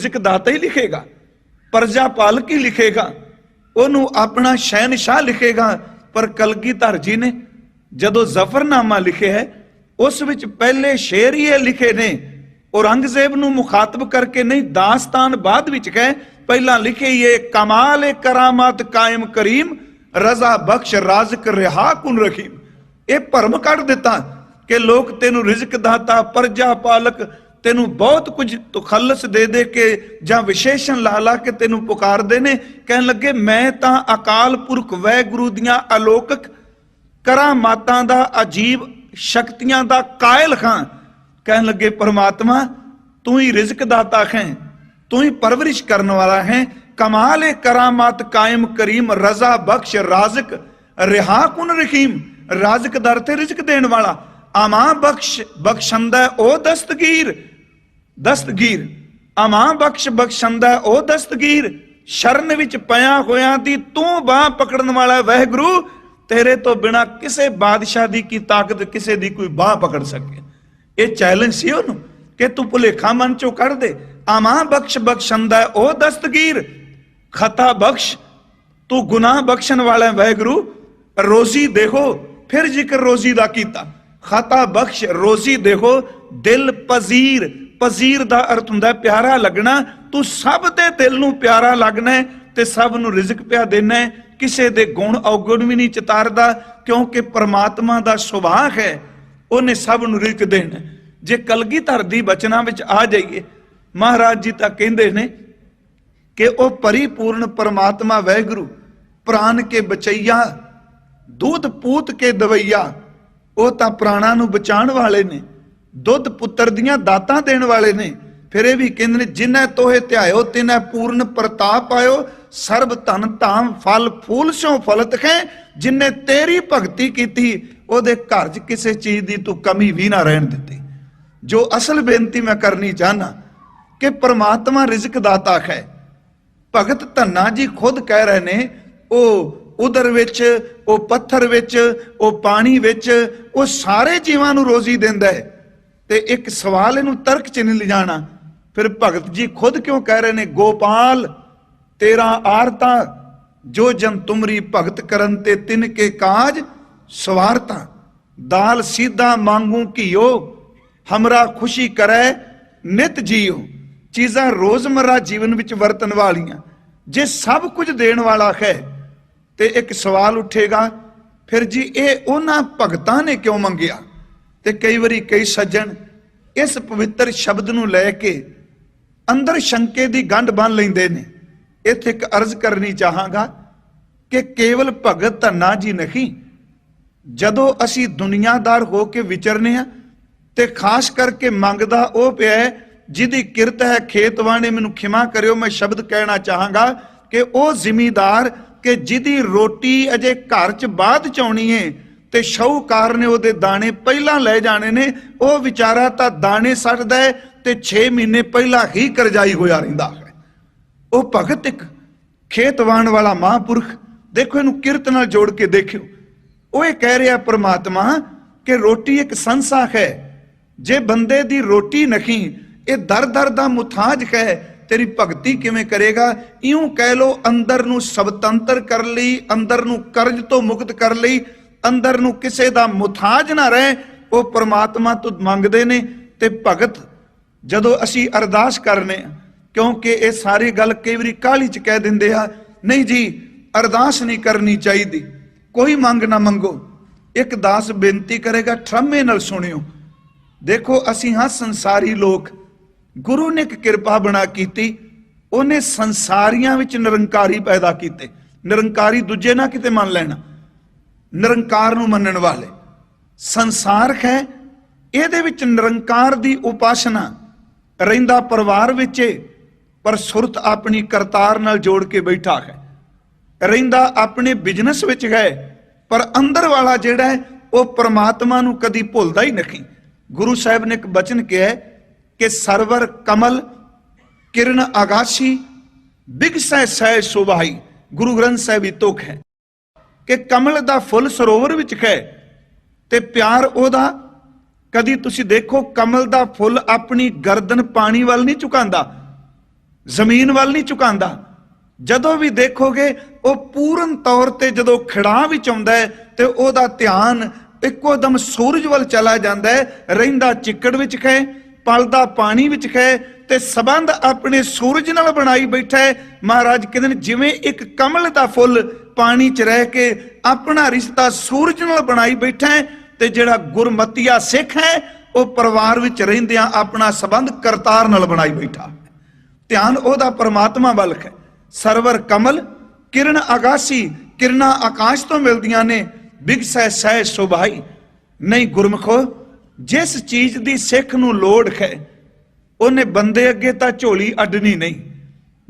ਰਿਜ਼ਕ ਦਾਤਾ ਹੀ ਲਿਖੇਗਾ, ਪਰਜਾ ਪਾਲਕ ਹੀ ਲਿਖੇਗਾ, ਉਹਨੂੰ ਆਪਣਾ ਸ਼ਹਿਨशाह ਲਿਖੇਗਾ। ਪਰ ਕਲਗੀਧਰ ਜੀ ਨੇ ਜਦੋਂ ਜ਼ਫਰਨਾਮਾ ਲਿਖਿਆ ਹੈ, ਉਸ ਵਿੱਚ ਪਹਿਲੇ ਸ਼ੇਰ ਹੀ ਇਹ ਲਿਖੇ ਨੇ, ਔਰੰਗਜ਼ੇਬ ਨੂੰ ਮੁਖਾਤਬ ਕਰਕੇ ਨਹੀਂ, ਦਾਸਤਾਨ ਬਾਅਦ ਵਿੱਚ ਕਹੇ, ਪਹਿਲਾਂ ਲਿਖੇ ਇਹ, ਕਮਾਲ ਏ ਕਰਾਮਾਤ ਕਾਇਮ ਕਰੀਮ, ਰਜ਼ਾ ਬਖਸ਼ ਰਾਜ਼ਕ ਰਿਹਾ ਕੁਨ ਰਖੀਮ। ਇਹ ਭਰਮ ਕੱਢ ਦਿੱਤਾ ਕਿ ਲੋਕ ਤੈਨੂੰ ਰਿਜ਼ਕ ਦਾਤਾ, ਪਰਜਾ ਪਾਲਕ ਤੈਨੂੰ ਬਹੁਤ ਕੁਝ ਤੁਖਲਸ ਦੇ ਦੇ ਕੇ ਜਾਂ ਵਿਸ਼ੇਸ਼ਣ ਲਾ ਲਾ ਕੇ ਤੈਨੂੰ ਪੁਕਾਰਦੇ ਨੇ। ਕਹਿਣ ਲੱਗੇ, ਮੈਂ ਤਾਂ ਅਕਾਲ ਪੁਰਖ ਵੈਗੁਰੂ ਦੀਆਂ ਅਲੌਕਿਕ ਕਰਾਮਾਤਾਂ ਦਾ ਅਜੀਬ ਸ਼ਕਤੀਆਂ ਦਾ ਕਾਇਲ ਖਾਂ। ਕਹਿਣ ਲੱਗੇ, ਪਰਮਾਤਮਾ, ਤੂੰ ਹੀ ਰਿਜ਼ਕ ਦਾਤਾ ਹੈ, ਤੂੰ ਹੀ ਪਰਵਰਿਸ਼ ਕਰਨ ਵਾਲਾ ਹੈ। ਕਮਾਲ ਏ ਕਰਾਮਾਤ ਕਾਇਮ ਕਰੀਮ, ਰਜ਼ਾ ਬਖਸ਼ ਰਾਜ਼ਕ, ਰਿਹਾ ਕੁਨ ਰਹੀਮ? ਰਾਜ਼ਕ ਦਰ ਤੇ ਰਿਜ਼ਕ ਦੇਣ ਵਾਲਾ। ਆਮਾ ਬਖਸ਼, ਬਖਸ਼ੰਦਾ ਉਹ ਦਸਤਗੀਰ ਦਸਤਗੀਰ। ਅਮਾਂ ਬਖਸ਼ ਬਖਸ਼ੰਦਾ ਉਹ ਦਸਤਗੀਰ। ਸ਼ਰਨ ਵਿੱਚ ਪਿਆ ਹੋਇਆਂ ਦੀ ਤੂੰ ਬਾਹ ਪਕੜਨ ਵਾਲਾ ਵਹਿਗੁਰੂ, ਤੇਰੇ ਤੋਂ ਬਿਨਾ ਕਿਸੇ ਬਾਦਸ਼ਾਹ ਦੀ ਕੀ ਤਾਕਤ, ਕਿਸੇ ਦੀ ਕੋਈ ਬਾਹ ਪਕੜ ਸਕੇ। ਇਹ ਚੈਲੰਜ ਸੀ ਉਹਨੂੰ ਕਿ ਤੂੰ ਭੁਲੇਖਾ ਮਨ ਚੋਂ ਕੱਢ ਦੇ। ਅਮਾਂ ਬਖਸ਼ ਬਖਸ਼ੰਦਾ ਉਹ ਦਸਤਗੀਰ। ਖਤਾ ਬਖਸ਼, ਤੂੰ ਗੁਨਾਹ ਬਖਸ਼ਣ ਵਾਲਾ ਵਹਿਗੁਰੂ, ਰੋਜ਼ੀ ਦੇਖੋ, ਫਿਰ ਜ਼ਿਕਰ ਰੋਜ਼ੀ ਦਾ ਕੀਤਾ। ਖਤਾ ਬਖਸ਼, ਰੋਜ਼ੀ ਦੇਖੋ, ਦਿਲ ਪਜ਼ੀਰ। ਪਜ਼ੀਰ ਦਾ ਅਰਥ ਹੁੰਦਾ ਪਿਆਰਾ ਲੱਗਣਾ, ਤੂੰ ਸਭ ਦੇ ਦਿਲ ਨੂੰ ਪਿਆਰਾ ਲੱਗਣਾ ਤੇ ਸਭ ਨੂੰ ਰਿਜ਼ਕ ਪਿਆ ਦੇਣਾ ਕਿਸੇ ਦੇ ਗੁਣ ਔਗੁਣ ਵੀ ਨਹੀਂ ਚਿਤਾਰਦਾ, ਕਿਉਂਕਿ ਪਰਮਾਤਮਾ ਦਾ ਸੁਭਾਅ ਹੈ, ਉਹਨੇ ਸਭ ਨੂੰ ਰਿਜ਼ਕ ਦੇਣਾ ਜੇ ਕਲਗੀਧਰ ਦੀ ਬਚਨਾਂ ਵਿੱਚ ਆ ਜਾਈਏ, ਮਹਾਰਾਜ ਜੀ ਤਾਂ ਕਹਿੰਦੇ ਨੇ ਕਿ ਉਹ ਪਰਿਪੂਰਨ ਪਰਮਾਤਮਾ ਵੈਗੁਰੂ ਪ੍ਰਾਨ ਕੇ ਬਚਈਆ ਦੁੱਧ ਪੂਤ ਕੇ ਦਵਈਆ, ਉਹ ਤਾਂ ਪ੍ਰਾਣਾ ਨੂੰ ਬਚਾਉਣ ਵਾਲੇ ਨੇ। ਦੁੱਧ ਪੁੱਤਰ ਦੀਆਂ ਦਾਤਾਂ ਦੇਣ ਵਾਲੇ ਨੇ। ਫਿਰ ਇਹ ਵੀ ਕਹਿੰਦੇ ਨੇ ਜਿਨੈ ਤੋਹੇ ਧਿਆਇਓ ਤਿਨੈ ਪੂਰਨ ਪ੍ਰਤਾਪ ਪਾਇਓ। ਸਰਬ ਧਨ ਧਾਮ ਫਲ ਫੂਲ ਸ਼ੋ ਫਲਤ ਹੈ ਜਿਨਨੇ ਤੇਰੀ ਭਗਤੀ ਕੀਤੀ, ਉਹਦੇ ਘਰ 'ਚ ਕਿਸੇ ਚੀਜ਼ ਦੀ ਤੂੰ ਕਮੀ ਵੀ ਨਾ ਰਹਿਣ ਦਿੱਤੀ। ਜੋ ਅਸਲ ਬੇਨਤੀ ਮੈਂ ਕਰਨੀ ਚਾਹਨਾ ਕਿ ਪ੍ਰਮਾਤਮਾ ਰਿਜ਼ਕ ਦਾਤਾ ਹੈ ਭਗਤ ਧੰਨਾ ਜੀ ਖੁਦ ਕਹਿ ਰਹੇ ਨੇ, ਉਹ ਉਦਰ ਵਿੱਚ, ਉਹ ਪੱਥਰ ਵਿੱਚ, ਉਹ ਪਾਣੀ ਵਿੱਚ, ਉਹ ਸਾਰੇ ਜੀਵਾਂ ਨੂੰ ਰੋਜ਼ੀ ਦਿੰਦਾ ਹੈ। ਤੇ ਇੱਕ ਸਵਾਲ ਇਹਨੂੰ ਤਰਕ ਚ ਨਹੀਂ ਲਿਜਾਣਾ। ਫਿਰ ਭਗਤ ਜੀ ਖੁਦ ਕਿਉਂ ਕਹਿ ਰਹੇ ਨੇ, ਗੋਪਾਲ, ਤੇਰਾ ਆਰਤਾ, ਜੋ ਜਨ ਤੁਮਰੀ ਭਗਤ ਕਰਨ ਤੇ ਤਿਨ ਕੇ ਕਾਜ, ਸਵਾਰਤਾ। ਦਾਲ ਸੀਧਾ ਮੰਗੂ ਕੀਓ ਹਮਰਾ ਖੁਸ਼ੀ ਕਰੈ, ਨਿਤ ਜੀਓ ਚੀਜ਼ਾਂ ਰੋਜ਼ਮਰਾ ਜੀਵਨ ਵਿੱਚ ਵਰਤਣ ਵਾਲੀਆਂ। ਜੇ ਸਭ ਕੁਝ ਦੇਣ ਵਾਲਾ ਹੈ, ਤੇ ਇੱਕ ਸਵਾਲ ਉੱਠੇਗਾ, ਫਿਰ ਜੀ ਇਹ ਉਹਨਾਂ ਭਗਤਾਂ ਨੇ ਕਿਉਂ ਮੰਗਿਆ? ਤੇ ਕਈ ਵਾਰੀ ਕਈ ਸੱਜਣ ਇਸ ਪਵਿੱਤਰ ਸ਼ਬਦ ਨੂੰ ਲੈ ਕੇ ਅੰਦਰ ਸ਼ੰਕੇ ਦੀ ਗੰਢ ਬੰਨ ਲੈਂਦੇ ਨੇ। ਇੱਥੇ ਇੱਕ ਅਰਜ਼ ਕਰਨੀ ਚਾਹਾਂਗਾ ਕਿ ਕੇਵਲ ਭਗਤ ਧੰਨਾ ਜੀ ਨਹੀਂ, ਜਦੋਂ ਅਸੀਂ ਦੁਨੀਆਦਾਰ ਹੋ ਕੇ ਵਿਚਰਨੇ ਆ ਤੇ ਖਾਸ ਕਰਕੇ ਮੰਗਦਾ ਉਹ ਪਿਆ ਜਿਹਦੀ ਕਿਰਤ ਹੈ ਖੇਤਵਾਣੇ ਮੈਨੂੰ ਖਿਮਾ ਕਰਿਓ, ਮੈਂ ਸ਼ਬਦ ਕਹਿਣਾ ਚਾਹਾਂਗਾ ਕਿ ਉਹ ਜ਼ਿਮੀਦਾਰ ਕਿ ਜਿਹਦੀ ਰੋਟੀ ਅਜੇ ਘਰ 'ਚ ਬਾਅਦ ਚ ਆਉਣੀ ਏ ਤੇ ਸ਼ੌਕਾਰ ਨੇ ਉਹਦੇ ਦਾਣੇ ਪਹਿਲਾਂ ਲੈ ਜਾਣੇ ਨੇ। ਉਹ ਵਿਚਾਰਾ ਤਾਂ ਦਾਣੇ ਸੱਟਦਾ ਹੈ ਤੇ 6 ਮਹੀਨੇ ਪਹਿਲਾਂ ਹੀ ਕਰਜ਼ਾਈ ਹੋਇਆ ਰਹਿੰਦਾ ਹੈ। ਉਹ ਭਗਤ ਇੱਕ ਖੇਤਵਾਨ ਵਾਲਾ ਮਹਾਂਪੁਰਖ। ਦੇਖੋ ਇਹਨੂੰ ਕਿਰਤ ਨਾਲ ਜੋੜ ਕੇ ਦੇਖਿਓ। ਉਹ ਇਹ ਕਹਿ ਰਿਹਾ ਪ੍ਰਮਾਤਮਾ ਕਿ ਰੋਟੀ ਇੱਕ ਸੰਸਾ ਹੈ। ਜੇ ਬੰਦੇ ਦੀ ਰੋਟੀ ਨਹੀਂ, ਇਹ ਦਰ ਦਰ ਦਾ ਮੁਤਾਜ ਹੈ। ਤੇਰੀ ਭਗਤੀ ਕਿਵੇਂ ਕਰੇਗਾ? ਇਉਂ ਕਹਿ ਲੋ ਅੰਦਰ ਨੂੰ ਸਵਤੰਤਰ ਕਰ ਲਈ, ਅੰਦਰ ਨੂੰ ਕਰਜ਼ ਤੋਂ ਮੁਕਤ ਕਰ ਲਈ। ਅੰਦਰ ਨੂੰ ਕਿਸੇ ਦਾ ਮੁਤਾਜ ਨਾ ਰਹੇ, ਉਹ ਪ੍ਰਮਾਤਮਾ ਤੋਂ ਮੰਗਦੇ ਨੇ ਤੇ ਭਗਤ ਜਦੋਂ ਅਸੀਂ ਅਰਦਾਸ ਕਰਨੇ ਕਿਉਂਕਿ ਇਹ ਸਾਰੀ ਗੱਲ ਕਈ ਵਾਰੀ ਕਾਹਲੀ ਚ ਕਹਿ ਦਿੰਦੇ ਆ, ਨਹੀਂ ਜੀ, ਅਰਦਾਸ ਨਹੀਂ ਕਰਨੀ ਚਾਹੀਦੀ, ਕੋਈ ਮੰਗ ਨਾ ਮੰਗੋ। ਇੱਕ ਦਾਸ ਬੇਨਤੀ ਕਰੇਗਾ, ਠਰਮੇ ਨਾਲ ਸੁਣਿਓ। ਦੇਖੋ, ਅਸੀਂ ਹਾਂ ਸੰਸਾਰੀ ਲੋਕ, ਗੁਰੂ ਨੇ ਇੱਕ ਕਿਰਪਾ ਬਣਾ ਕੀਤੀ, ਉਹਨੇ ਸੰਸਾਰੀਆਂ ਵਿੱਚ ਨਿਰੰਕਾਰੀ ਪੈਦਾ ਕੀਤੇ। ਨਿਰੰਕਾਰੀ ਦੂਜੇ ਨਾ ਕਿਤੇ ਮੰਨ ਲੈਣਾ। ਨਿਰੰਕਾਰ ਨੂੰ ਮੰਨਣ ਵਾਲੇ। ਸੰਸਾਰ ਹੈ ਇਹਦੇ ਵਿੱਚ ਨਿਰੰਕਾਰ ਦੀ ਉਪਾਸਨਾ ਰਹਿੰਦਾ ਪਰਿਵਾਰ ਵਿੱਚ ਏ, ਪਰ ਸੁਰਤ ਆਪਣੀ ਕਰਤਾਰ ਨਾਲ ਜੋੜ ਕੇ ਬੈਠਾ ਹੈ। ਰਹਿੰਦਾ ਆਪਣੇ ਬਿਜ਼ਨਸ ਵਿੱਚ ਹੈ ਪਰ ਅੰਦਰ ਵਾਲਾ ਜਿਹੜਾ ਹੈ ਉਹ ਪ੍ਰਮਾਤਮਾ ਨੂੰ ਕਦੀ ਭੁੱਲਦਾ ਹੀ ਨਹੀਂ। ਗੁਰੂ ਸਾਹਿਬ ਨੇ ਇੱਕ ਬਚਨ ਕਿਹਾ ਕਿ ਸਰਵਰ ਕਮਲ ਕਿਰਨ ਆਗਾਸ਼ੀ ਬਿਗਸੈ ਸੈ ਸੁਭਾਈ। ਗੁਰੂ ਗ੍ਰੰਥ ਸਾਹਿਬ ਹੀ ਤੁਕ ਹੈ। ਕਿ ਕਮਲ ਦਾ ਫੁੱਲ ਸਰੋਵਰ ਵਿੱਚ ਹੈ ਤੇ ਪਿਆਰ ਉਹਦਾ। ਕਦੀ ਤੁਸੀਂ ਦੇਖੋ ਕਮਲ ਦਾ ਫੁੱਲ ਆਪਣੀ ਗਰਦਨ ਪਾਣੀ ਵੱਲ ਨਹੀਂ ਝੁਕਾਉਂਦਾ, ਜ਼ਮੀਨ ਵੱਲ ਨਹੀਂ ਝੁਕਾਉਂਦਾ। ਜਦੋਂ ਵੀ ਦੇਖੋਗੇ, ਉਹ ਪੂਰਨ ਤੌਰ ਤੇ ਜਦੋਂ ਖਿੜਾ ਵਿੱਚ ਆਉਂਦਾ ਹੈ ਤੇ ਉਹਦਾ ਧਿਆਨ ਇੱਕੋ ਦਮ ਸੂਰਜ ਵੱਲ ਚਲਾ ਜਾਂਦਾ ਹੈ, ਰਹਿੰਦਾ ਚਿੱਕੜ ਵਿੱਚ ਖੈ ਪਲਦਾ ਪਾਣੀ ਵਿੱਚ ਖੈ ਤੇ ਸਬੰਧ ਆਪਣੇ ਸੂਰਜ ਨਾਲ ਬਣਾਈ ਬੈਠਾ ਹੈ। ਮਹਾਰਾਜ ਕਹਿੰਦੇ ਨੇ, ਜਿਵੇਂ ਇੱਕ ਕਮਲ ਦਾ ਫੁੱਲ ਪਾਣੀ 'ਚ ਰਹਿ ਕੇ ਆਪਣਾ ਰਿਸ਼ਤਾ ਸੂਰਜ ਨਾਲ ਬਣਾਈ ਬੈਠਾ ਹੈ ਤੇ ਜਿਹੜਾ ਗੁਰਮਤੀਆ ਸਿੱਖ ਹੈ, ਉਹ ਪਰਿਵਾਰ ਵਿੱਚ ਰਹਿੰਦਿਆਂ ਆਪਣਾ ਸਬੰਧ ਕਰਤਾਰ ਨਾਲ ਬਣਾਈ ਬੈਠਾ। ਧਿਆਨ ਉਹਦਾ ਪਰਮਾਤਮਾ ਵੱਲ ਹੈ ਸਰਵਰ ਕਮਲ, ਕਿਰਨ ਆਗਾਸੀ ਕਿਰਨਾਂ ਆਕਾਸ਼ ਤੋਂ ਮਿਲਦੀਆਂ ਨੇ। ਬਿਗਸੈ ਸਹਿ ਸੁਭਾਈ। ਨਹੀਂ ਗੁਰਮਖੋ, ਜਿਸ ਚੀਜ਼ ਦੀ ਸਿੱਖ ਨੂੰ ਲੋੜ ਹੈ ਉਹਨੇ ਬੰਦੇ ਅੱਗੇ ਤਾਂ ਝੋਲੀ ਅੱਡਣੀ ਨਹੀਂ।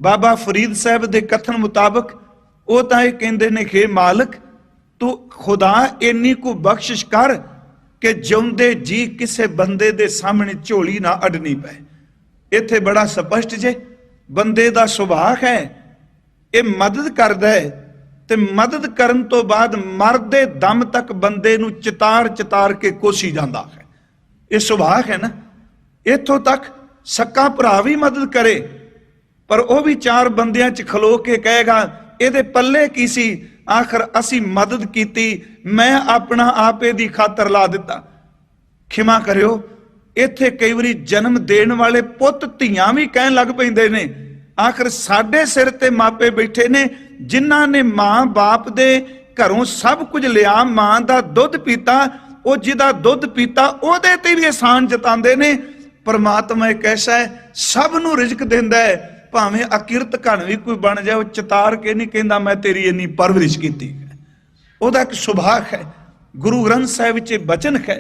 ਬਾਬਾ ਫਰੀਦ ਸਾਹਿਬ ਦੇ ਕਥਨ ਮੁਤਾਬਕ ਉਹ ਤਾਂ ਇਹ ਕਹਿੰਦੇ ਨੇ ਖੇ ਮਾਲਕ, ਤੂੰ ਖੁਦਾ ਇੰਨੀ ਕੁ ਬਖਸ਼ਿਸ਼ ਕਰ ਕਿ ਜਿਉਂਦੇ ਜੀ ਕਿਸੇ ਬੰਦੇ ਦੇ ਸਾਹਮਣੇ ਝੋਲੀ ਨਾ ਅੱਡਣੀ ਪਏ। ਇੱਥੇ ਬੜਾ ਸਪਸ਼ਟ ਜੇ, ਬੰਦੇ ਦਾ ਸੁਭਾਅ ਹੈ, ਇਹ ਮਦਦ ਕਰਦਾ ਹੈ ਤੇ ਮਦਦ ਕਰਨ ਤੋਂ ਬਾਅਦ ਮਰਦੇ ਦਮ ਤੱਕ ਬੰਦੇ ਨੂੰ ਚਿਤਾਰ ਚਿਤਾਰ ਕੇ ਕੋਸੀ ਜਾਂਦਾ ਹੈ। ਇਹ ਸੁਭਾਅ ਹੈ ਨਾ। ਇੱਥੋਂ ਤੱਕ ਸੱਕਾ ਭਰਾ ਵੀ ਮਦਦ ਕਰੇ, ਪਰ ਉਹ ਵੀ ਚਾਰ ਬੰਦਿਆਂ 'ਚ ਖਲੋ ਕੇ ਕਹੇਗਾ, ਇਹਦੇ ਪੱਲੇ ਕੀ ਸੀ? ਆਖਰ ਅਸੀਂ ਮਦਦ ਕੀਤੀ, ਮੈਂ ਆਪਣਾ ਆਪੇ ਦੀ ਖਾਤਰ ਲਾ ਦਿੱਤਾ। ਖਿਮਾ ਕਰਿਓ, ਇੱਥੇ ਕਈ ਵਾਰੀ ਜਨਮ ਦੇਣ ਵਾਲੇ ਪੁੱਤ ਧੀਆਂ ਵੀ ਕਹਿਣ ਲੱਗ ਪੈਂਦੇ ਨੇ। ਆਖਰ ਸਾਡੇ ਸਿਰ ਤੇ ਮਾਪੇ ਬੈਠੇ ਨੇ, ਜਿਨ੍ਹਾਂ ਨੇ ਮਾਂ ਬਾਪ ਦੇ ਘਰੋਂ ਸਭ ਕੁਝ ਲਿਆ, ਮਾਂ ਦਾ ਦੁੱਧ ਪੀਤਾ, ਉਹ ਜਿਹਦਾ ਦੁੱਧ ਪੀਤਾ, ਉਹਦੇ ਤੇ ਵੀ ਇਹਸਾਨ ਜਤਾਉਂਦੇ ਨੇ। ਪਰਮਾਤਮਾ ਇੱਕ ਐਸਾ ਹੈ, ਸਭ ਨੂੰ ਰਿਜ਼ਕ ਦਿੰਦਾ ਹੈ। ਭਾਵੇਂ ਅਕਿਰਤ ਘਣ ਵੀ ਕੋਈ ਬਣ ਜਾਏ, ਉਹ ਚਤਾਰ ਕੇ ਨਹੀਂ ਕਹਿੰਦਾ, ਮੈਂ ਤੇਰੀ ਇੰਨੀ ਪਰਵਰਿਸ਼ ਕੀਤੀ ਉਹਦਾ ਇੱਕ ਸੁਭਾਅ ਹੈ, ਗੁਰੂ ਗ੍ਰੰਥ ਸਾਹਿਬ ਵਿੱਚ ਬਚਨ ਹੈ।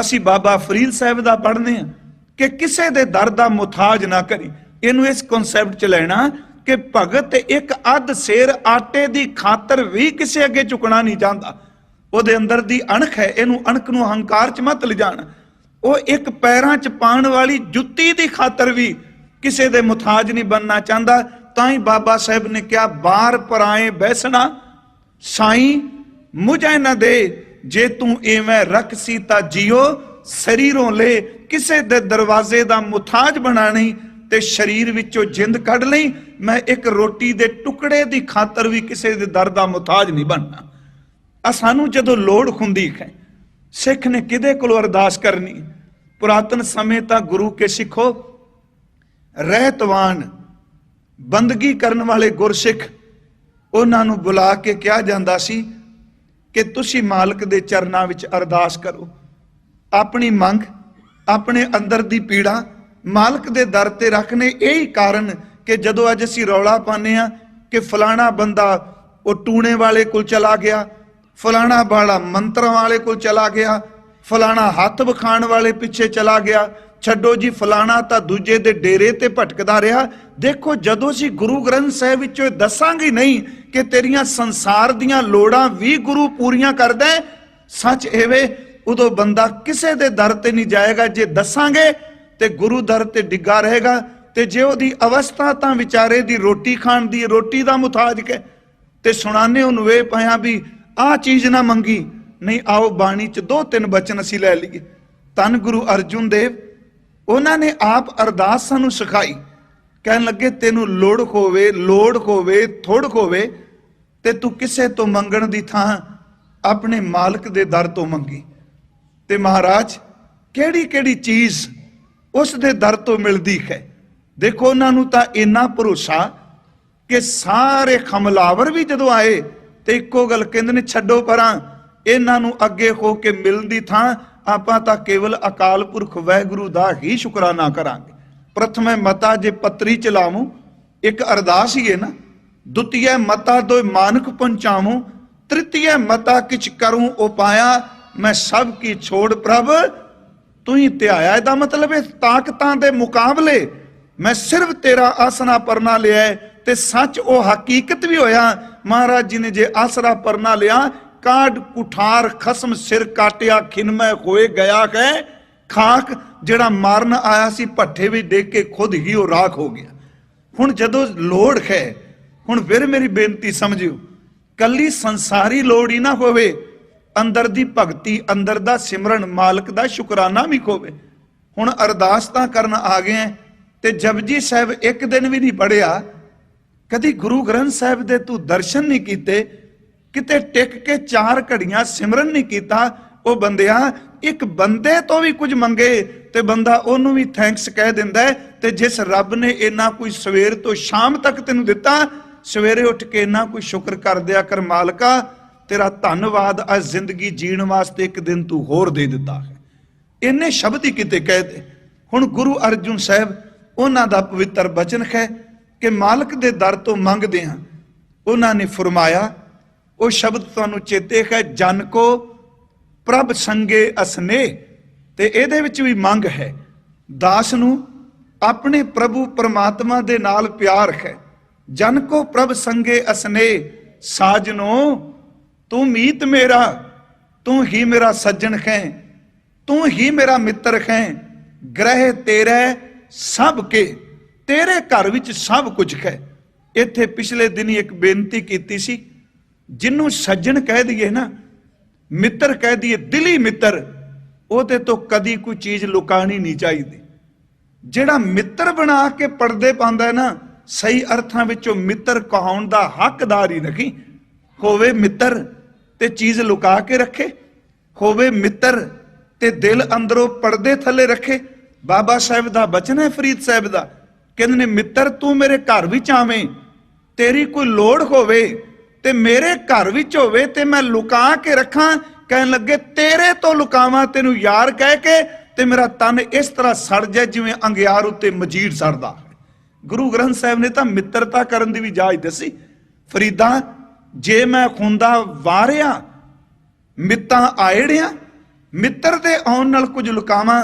ਅਸੀਂ ਬਾਬਾ ਫਰੀਦ ਸਾਹਿਬ ਦਾ ਪੜ੍ਹਨੇ ਆ ਕਿ ਕਿਸੇ ਦੇ ਦਰ ਦਾ ਮੁਤਾਜ ਨਾ ਕਰੀ। ਇਹਨੂੰ ਇਸ ਕਨਸੈਪਟ ਚ ਲੈਣਾ ਕਿ ਭਗਤ ਇੱਕ ਅੱਧ ਸੇਰ ਆਟੇ ਦੀ ਖਾਤਰ ਵੀ ਕਿਸੇ ਅੱਗੇ ਝੁਕਣਾ ਨਹੀਂ ਚਾਹੁੰਦਾ। ਉਹਦੇ ਅੰਦਰ ਦੀ ਅਣਖ ਹੈ, ਇਹਨੂੰ ਅਣਖ ਨੂੰ ਹੰਕਾਰ ਚ ਮਤ ਲਿਜਾਣ। ਉਹ ਇੱਕ ਪੈਰਾਂ ਚ ਪਾਣ ਵਾਲੀ ਜੁੱਤੀ ਦੀ ਖਾਤਰ ਵੀ ਕਿਸੇ ਦੇ ਮੁਤਾਜ ਨਹੀਂ ਬਣਨਾ ਚਾਹੁੰਦਾ। ਤਾਂ ਹੀ ਬਾਬਾ ਸਾਹਿਬ ਨੇ ਕਿਹਾ ਬਾਹਰ ਪਰਾਏ ਬੈਸਣਾ, ਸਾਈਂ ਮੁਝੇ ਨਾ ਦੇ। ਜੇ ਤੂੰ ਐਵੇਂ ਰੱਖ ਸੀ ਤਾਂ ਜਿਓ, ਸਰੀਰੋਂ ਲੈ। ਕਿਸੇ ਦੇ ਦਰਵਾਜ਼ੇ ਦਾ ਮੁਤਾਜ ਬਣਾ ਨਹੀਂ ਤੇ ਸਰੀਰ ਵਿੱਚੋਂ ਜਿੰਦ ਕੱਢ ਲਈ। ਮੈਂ ਇੱਕ ਰੋਟੀ ਦੇ ਟੁਕੜੇ ਦੀ ਖਾਤਰ ਵੀ ਕਿਸੇ ਦੇ ਦਰ ਦਾ ਮੁਤਾਜ ਨਹੀਂ ਬਣਨਾ। ਆ ਸਾਨੂੰ ਜਦੋਂ ਲੋੜ ਹੁੰਦੀ ਹੈ ਸਿੱਖ ਨੇ ਕਿਹਦੇ ਕੋਲੋਂ ਅਰਦਾਸ ਕਰਨੀ? ਪੁਰਾਤਨ ਸਮੇਂ ਤਾਂ ਗੁਰੂ ਕੇ ਸਿੱਖੋ। ਰਹਿਤਵਾਨ, ਬੰਦਗੀ ਕਰਨ ਵਾਲੇ ਗੁਰਸਿੱਖ, ਉਹਨਾਂ ਨੂੰ ਬੁਲਾ ਕੇ ਕਿਹਾ ਜਾਂਦਾ ਸੀ ਕਿ ਤੁਸੀਂ ਮਾਲਕ ਦੇ ਚਰਨਾਂ ਵਿੱਚ ਅਰਦਾਸ ਕਰੋ। ਆਪਣੀ ਮੰਗ, ਆਪਣੇ ਅੰਦਰ ਦੀ ਪੀੜਾ ਮਾਲਕ ਦੇ ਦਰ ਤੇ ਰੱਖਣੇ ਹੀ ਕਾਰਨ ਕਿ ਜਦੋਂ ਅੱਜ ਅਸੀਂ ਰੌਲਾ ਪਾਉਂਦੇ ਆ ਕਿ ਫਲਾਣਾ ਬੰਦਾ ਉਹ ਟੂਣੇ ਵਾਲੇ ਕੋਲ ਚਲਾ ਗਿਆ ਫਲਾਣਾ ਬਾਲਾ ਮੰਤਰਾਂ ਵਾਲੇ ਕੋਲ ਚਲਾ ਗਿਆ, ਫਲਾਣਾ ਹੱਥ ਵਿਖਾਣ ਵਾਲੇ ਪਿੱਛੇ ਚਲਾ ਗਿਆ। ਛੱਡੋ ਜੀ, ਫਲਾਣਾ ਤਾਂ ਦੂਜੇ ਦੇ ਡੇਰੇ ਤੇ ਭਟਕਦਾ ਰਿਹਾ। ਦੇਖੋ, ਜਦੋਂ ਅਸੀਂ ਗੁਰੂ ਗ੍ਰੰਥ ਸਾਹਿਬ ਵਿੱਚੋਂ ਇਹ ਦੱਸਾਂਗੇ ਨਹੀਂ ਕਿ ਤੇਰੀਆਂ ਸੰਸਾਰ ਦੀਆਂ ਲੋੜਾਂ ਵੀ ਗੁਰੂ ਪੂਰੀਆਂ ਕਰਦਾ ਸੱਚ ਐਵੇਂ ਉਦੋਂ ਬੰਦਾ ਕਿਸੇ ਦੇ ਦਰ ਤੇ ਨਹੀਂ ਜਾਏਗਾ। ਜੇ ਦੱਸਾਂਗੇ ਤੇ ਗੁਰੂ ਦਰ ਤੇ ਡਿੱਗਾ ਰਹੇਗਾ ਤੇ ਜੇ ਉਹਦੀ ਅਵਸਥਾ ਤਾਂ ਵਿਚਾਰੇ ਦੀ ਰੋਟੀ ਖਾਣ ਦੀ, ਰੋਟੀ ਦਾ ਮੁਤਾਜ ਹੈ ਤੇ ਸੁਣਾਨੇ ਉਹਨੂੰ ਇਹ ਪਿਆ ਵੀ ਆਹ ਚੀਜ਼ ਨਾ ਮੰਗੀ। ਨਹੀਂ, ਆਓ ਬਾਣੀ ਚ ਦੋ ਤਿੰਨ ਬਚਨ ਅਸੀਂ ਲੈ ਲਈਏ। ਤਨ ਗੁਰੂ ਅਰਜੁਨ ਦੇਵ, ਉਹਨਾਂ ਨੇ ਆਪ ਅਰਦਾਸ ਸਾਨੂੰ ਸਿਖਾਈ। ਕਹਿਣ ਲੱਗੇ, ਤੈਨੂੰ ਲੋੜ ਹੋਵੇ ਲੋੜ ਹੋਵੇ ਥੋੜ ਹੋਵੇ, ਤੇ ਤੂੰ ਕਿਸੇ ਤੋਂ ਮੰਗਣ ਦੀ ਥਾਂ ਆਪਣੇ ਮਾਲਕ ਦੇ ਦਰ ਤੋਂ ਮੰਗੀ। ਤੇ ਮਹਾਰਾਜ ਕਿਹੜੀ ਕਿਹੜੀ ਚੀਜ਼ ਉਸ ਦੇ ਦਰ ਤੋਂ ਮਿਲਦੀ ਹੈ? ਦੇਖੋ, ਉਹਨਾਂ ਨੂੰ ਤਾਂ ਇੰਨਾ ਭਰੋਸਾ ਕਿ ਸਾਰੇ ਖਮਲਾਵਰ ਵੀ ਜਦੋਂ ਆਏ ਤੇ ਇੱਕੋ ਗੱਲ ਕਹਿੰਦੇ ਨੇ, ਛੱਡੋ ਪਰਾਂ, ਇਹਨਾਂ ਨੂੰ ਅੱਗੇ ਹੋ ਕੇ ਮਿਲਣ ਦੀ ਥਾਂ ਆਪਾਂ ਤਾਂ ਕੇਵਲ ਅਕਾਲ ਪੁਰਖ ਵਾਹਿਗੁਰੂ ਦਾ ਹੀ ਸ਼ੁਕਰਾਨਾ ਕਰਾਂਗੇ। ਪ੍ਰਥਮੇ ਮਤਾ ਜੇ ਪਤਰੀ ਚਲਾਵੂੰ ਇੱਕ ਅਰਦਾਸ ਹੀ ਹੈ ਨਾ ਦੁਤੀਏ ਮਤਾ ਦੋ ਮਾਨਕ ਪਹੁੰਚਾਵੂੰ ਤ੍ਰਿਤੀਏ ਮਤਾ ਕਿਛ ਕਰੂੰ ਉਪਾਇਆ, ਮੈਂ ਸਭ ਕੀ ਛੋੜ ਪ੍ਰਭ, ਤੂੰ ਹੀ ਧਿਆਇਆ। ਇਹਦਾ ਮਤਲਬ ਹੈ ਤਾਕਤਾਂ ਦੇ ਮੁਕਾਬਲੇ, ਮੈਂ ਸਿਰਫ ਤੇਰਾ ਆਸਨਾ ਪਰਨਾ ਲਿਆ ਤੇ ਸੱਚ ਉਹ ਹਕੀਕਤ ਵੀ ਹੋਇਆ ਮਹਾਰਾਜ ਜੀ ਨੇ ਜੇ ਆਸਰਾ ਪਰਨਾ ਲਿਆ, ਕਾਢ ਕੁਠਾਰ ਖਸਮ ਸਿਰ ਕਾਟਿਆ, ਖਿਨਮੈ ਹੋਏ ਗਿਆ ਹੈ ਖਾਕ ਜਿਹੜਾ ਮਾਰਨ ਆਇਆ ਸੀ, ਭੱਠੇ ਵਿੱਚ ਡੇਗ ਕੇ ਖੁਦ ਹੀ ਉਹ ਰਾਖ ਹੋ ਗਿਆ। ਹੁਣ ਜਦੋਂ ਲੋੜ ਹੈ ਹੁਣ ਫਿਰ ਮੇਰੀ ਬੇਨਤੀ ਸਮਝਿਓ, ਕੱਲੀ ਸੰਸਾਰੀ ਲੋੜ ਹੀ ਨਾ ਹੋਵੇ, ਅੰਦਰ ਦੀ ਭਗਤੀ, ਅੰਦਰ ਦਾ ਸਿਮਰਨ, ਮਾਲਕ ਦਾ ਸ਼ੁਕਰਾਨਾ ਵੀ ਹੋਵੇ ਹੁਣ ਅਰਦਾਸ ਤਾਂ ਕਰਨ ਆ ਗਏ ਹਾਂ ਤੇ ਜਪਜੀ ਸਾਹਿਬ ਇੱਕ ਦਿਨ ਵੀ ਨਹੀਂ ਪੜਿਆ ਕਦੀ ਗੁਰੂ ਗ੍ਰੰਥ ਸਾਹਿਬ ਦੇ ਤੂੰ ਦਰਸ਼ਨ ਨਹੀਂ ਕੀਤੇ, ਕਿਤੇ ਟਿਕ ਕੇ ਚਾਰ ਘੜੀਆਂ ਸਿਮਰਨ ਨਹੀਂ ਕੀਤਾ, ਉਹ ਬੰਦਿਆ, ਇੱਕ ਬੰਦੇ ਤੋਂ ਵੀ ਕੁਝ ਮੰਗੇ, ਤੇ ਬੰਦਾ ਉਹਨੂੰ ਵੀ ਥੈਂਕਸ ਕਹਿ ਦਿੰਦਾ ਤੇ ਜਿਸ ਰੱਬ ਨੇ ਇੰਨਾ ਕੋਈ ਸਵੇਰ ਤੋਂ ਸ਼ਾਮ ਤੱਕ ਤੈਨੂੰ ਦਿੱਤਾ, ਸਵੇਰੇ ਉੱਠ ਕੇ ਇੰਨਾ ਕੋਈ ਸ਼ੁਕਰ ਕਰ ਦਿਆ ਕਰ ਮਾਲਕਾ, ਤੇਰਾ ਧੰਨਵਾਦ ਅੱਜ ਜ਼ਿੰਦਗੀ ਜੀਣ ਵਾਸਤੇ ਇੱਕ ਦਿਨ ਤੂੰ ਹੋਰ ਦੇ ਦਿੱਤਾ ਹੈ। ਇੰਨੇ ਸ਼ਬਦ ਹੀ ਕਿਤੇ ਕਹਿ ਦੇ। ਹੁਣ ਗੁਰੂ ਅਰਜੁਨ ਸਾਹਿਬ, ਉਹਨਾਂ ਦਾ ਪਵਿੱਤਰ ਬਚਨ ਹੈ ਕਿ ਮਾਲਕ ਦੇ ਦਰ ਤੋਂ ਮੰਗਦੇ ਹਾਂ। ਉਹਨਾਂ ਨੇ ਫਰਮਾਇਆ, ਉਹ ਸ਼ਬਦ ਤੁਹਾਨੂੰ ਚੇਤੇ ਹੈ, ਜਨ ਕੋ ਪ੍ਰਭ ਸੰਗੇ ਅਸਨੇ, ਤੇ ਇਹਦੇ ਵਿੱਚ ਵੀ ਮੰਗ ਹੈ। ਦਾਸ ਨੂੰ ਆਪਣੇ ਪ੍ਰਭੂ ਪਰਮਾਤਮਾ ਦੇ ਨਾਲ ਪਿਆਰ ਹੈ। ਜਨ ਕੋ ਪ੍ਰਭ ਸੰਗੇ ਅਸਨੇ, ਸਾਜਨੋ, ਤੂੰ ਮੀਤ ਮੇਰਾ, ਤੂੰ ਹੀ ਮੇਰਾ ਸੱਜਣ ਹੈ, ਤੂੰ ਹੀ ਮੇਰਾ ਮਿੱਤਰ ਹੈ, ਗ੍ਰਹਿ ਤੇਰੇ ਸਭ ਕੇ। ਤੇਰੇ ਘਰ ਵਿੱਚ ਸਭ ਕੁਝ ਹੈ। ਇੱਥੇ ਪਿਛਲੇ ਦਿਨੀ ਇੱਕ ਬੇਨਤੀ ਕੀਤੀ ਸੀ। ਜਿਹਨੂੰ ਸੱਜਣ ਕਹਿ ਦਈਏ ਨਾ, ਮਿੱਤਰ ਕਹਿ ਦਈਏ, ਦਿਲੀ ਮਿੱਤਰ, ਉਹਦੇ ਤੋਂ ਕਦੀ ਕੋਈ ਚੀਜ਼ ਲੁਕਾਣੀ ਨਹੀਂ ਚਾਹੀਦੀ। ਜਿਹੜਾ ਮਿੱਤਰ ਬਣਾ ਕੇ ਪਰਦੇ ਪਾਉਂਦਾ ਹੈ ਨਾ, ਸਹੀ ਅਰਥਾਂ ਵਿੱਚੋਂ ਮਿੱਤਰ ਕਹਾਉਣ ਦਾ ਹੱਕਦਾਰ ਹੀ ਨਹੀਂ। ਹੋਵੇ ਮਿੱਤਰ ਤੇ ਚੀਜ਼ ਲੁਕਾ ਕੇ ਰੱਖੇ, ਹੋਵੇ ਮਿੱਤਰ ਤੇ ਦਿਲ ਅੰਦਰੋਂ ਪਰਦੇ ਥੱਲੇ ਰੱਖੇ, ਬਾਬਾ ਸਾਹਿਬ ਦਾ ਬਚਨ ਹੈ ਫਰੀਦ ਸਾਹਿਬ ਦਾ। ਕਹਿੰਦੇ ਨੇ, ਮਿੱਤਰ, ਤੂੰ ਮੇਰੇ ਘਰ ਵਿੱਚ ਆਵੇਂ, ਤੇਰੀ ਕੋਈ ਲੋੜ ਹੋਵੇ ਤੇ ਮੇਰੇ ਘਰ ਵਿੱਚ ਹੋਵੇ ਤੇ ਮੈਂ ਲੁਕਾ ਕੇ ਰੱਖਾਂ। ਕਹਿਣ ਲੱਗੇ, ਤੇਰੇ ਤੋਂ ਲੁਕਾਵਾਂ, ਤੈਨੂੰ ਯਾਰ ਕਹਿ ਕੇ ਤੇ ਮੇਰਾ ਤਨ ਇਸ ਤਰ੍ਹਾਂ ਸੜ ਜਾਏ ਜਿਵੇਂ ਅੰਗਿਆਰ ਉੱਤੇ ਮਜੀਦ ਸੜਦਾ ਗੁਰੂ ਗ੍ਰੰਥ ਸਾਹਿਬ ਨੇ ਤਾਂ ਮਿੱਤਰਤਾ ਕਰਨ ਦੀ ਵੀ ਜਾਚ ਦੱਸੀ। ਫਰੀਦਾ, ਜੇ ਮੈਂ ਖੁੰਦਾ ਵਾਰਿਆ, ਮਿੱਤਾਂ ਆਏੜਿਆਂ ਮਿੱਤਰ ਦੇ ਆਉਣ ਨਾਲ ਕੁਝ ਲੁਕਾਵਾਂ,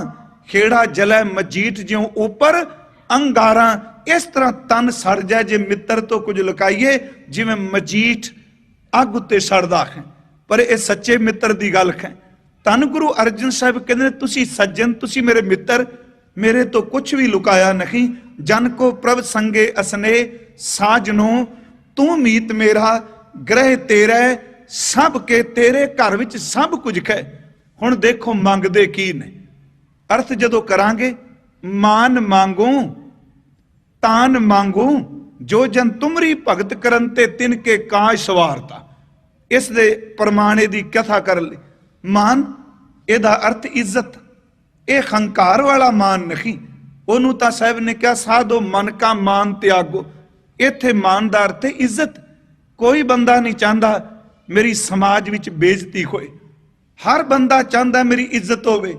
ਖੇੜਾ ਜਲੈ ਮਜੀਠ ਜਿਉ ਉੱਪਰ ਅੰਗਾਰਾਂ, ਇਸ ਤਰ੍ਹਾਂ ਤਨ ਸੜ ਜਾਏ ਜੇ ਮਿੱਤਰ ਤੋਂ ਕੁਝ ਲੁਕਾਈਏ, ਜਿਵੇਂ ਮਜੀਠ ਅੱਗ ਉੱਤੇ ਸੜਦਾ ਹੈ। ਪਰ ਇਹ ਸੱਚੇ ਮਿੱਤਰ ਦੀ ਗੱਲ ਹੈ। ਤਨ ਗੁਰੂ ਅਰਜਨ ਸਾਹਿਬ ਕਹਿੰਦੇ ਨੇ, ਤੁਸੀਂ ਸੱਜਣ, ਤੁਸੀਂ ਮੇਰੇ ਮਿੱਤਰ, ਮੇਰੇ ਤੋਂ ਕੁਝ ਵੀ ਲੁਕਾਇਆ ਨਹੀਂ। ਜਨ ਕੋ ਪ੍ਰਭ ਸੰਗੇ ਅਸਨੇ, ਸਾਜਨੋ, ਤੂੰ ਮੀਤ ਮੇਰਾ, ਗ੍ਰਹਿ ਤੇਰਾ, ਸਭ ਕੇ ਤੇਰੇ ਘਰ ਵਿੱਚ ਸਭ ਕੁਝ ਹੈ। ਹੁਣ ਦੇਖੋ ਮੰਗਦੇ ਕੀ ਨੇ। ਅਰਥ ਜਦੋਂ ਕਰਾਂਗੇ, ਮਾਨ ਮੰਗੂ ਤਾਨ ਮੰਗੂ, ਜੋ ਜਨ ਤੁਮਰੀ ਭਗਤ ਕਰਨ ਤੇ ਤਿਨ ਕੇ ਕਾਜ ਸਵਾਰਤਾ। ਇਸ ਦੇ ਪ੍ਰਮਾਣੇ ਦੀ ਕਥਾ ਕਰ ਲਈ। ਮਾਨ, ਇਹਦਾ ਅਰਥ ਇੱਜ਼ਤ। ਇਹ ਹੰਕਾਰ ਵਾਲਾ ਮਾਨ ਨਹੀਂ। ਉਹਨੂੰ ਤਾਂ ਸਾਹਿਬ ਨੇ ਕਿਹਾ, ਸਾਧੋ ਮਨ ਕਾ ਮਾਨ ਤਿਆਗੋ। ਇੱਥੇ ਮਾਨ ਦਾ ਅਰਥ ਇੱਜ਼ਤ। ਕੋਈ ਬੰਦਾ ਨਹੀਂ ਚਾਹੁੰਦਾ ਮੇਰੀ ਸਮਾਜ ਵਿੱਚ ਬੇਇੱਜ਼ਤੀ ਹੋਏ। ਹਰ ਬੰਦਾ ਚਾਹੁੰਦਾ ਮੇਰੀ ਇੱਜ਼ਤ ਹੋਵੇ।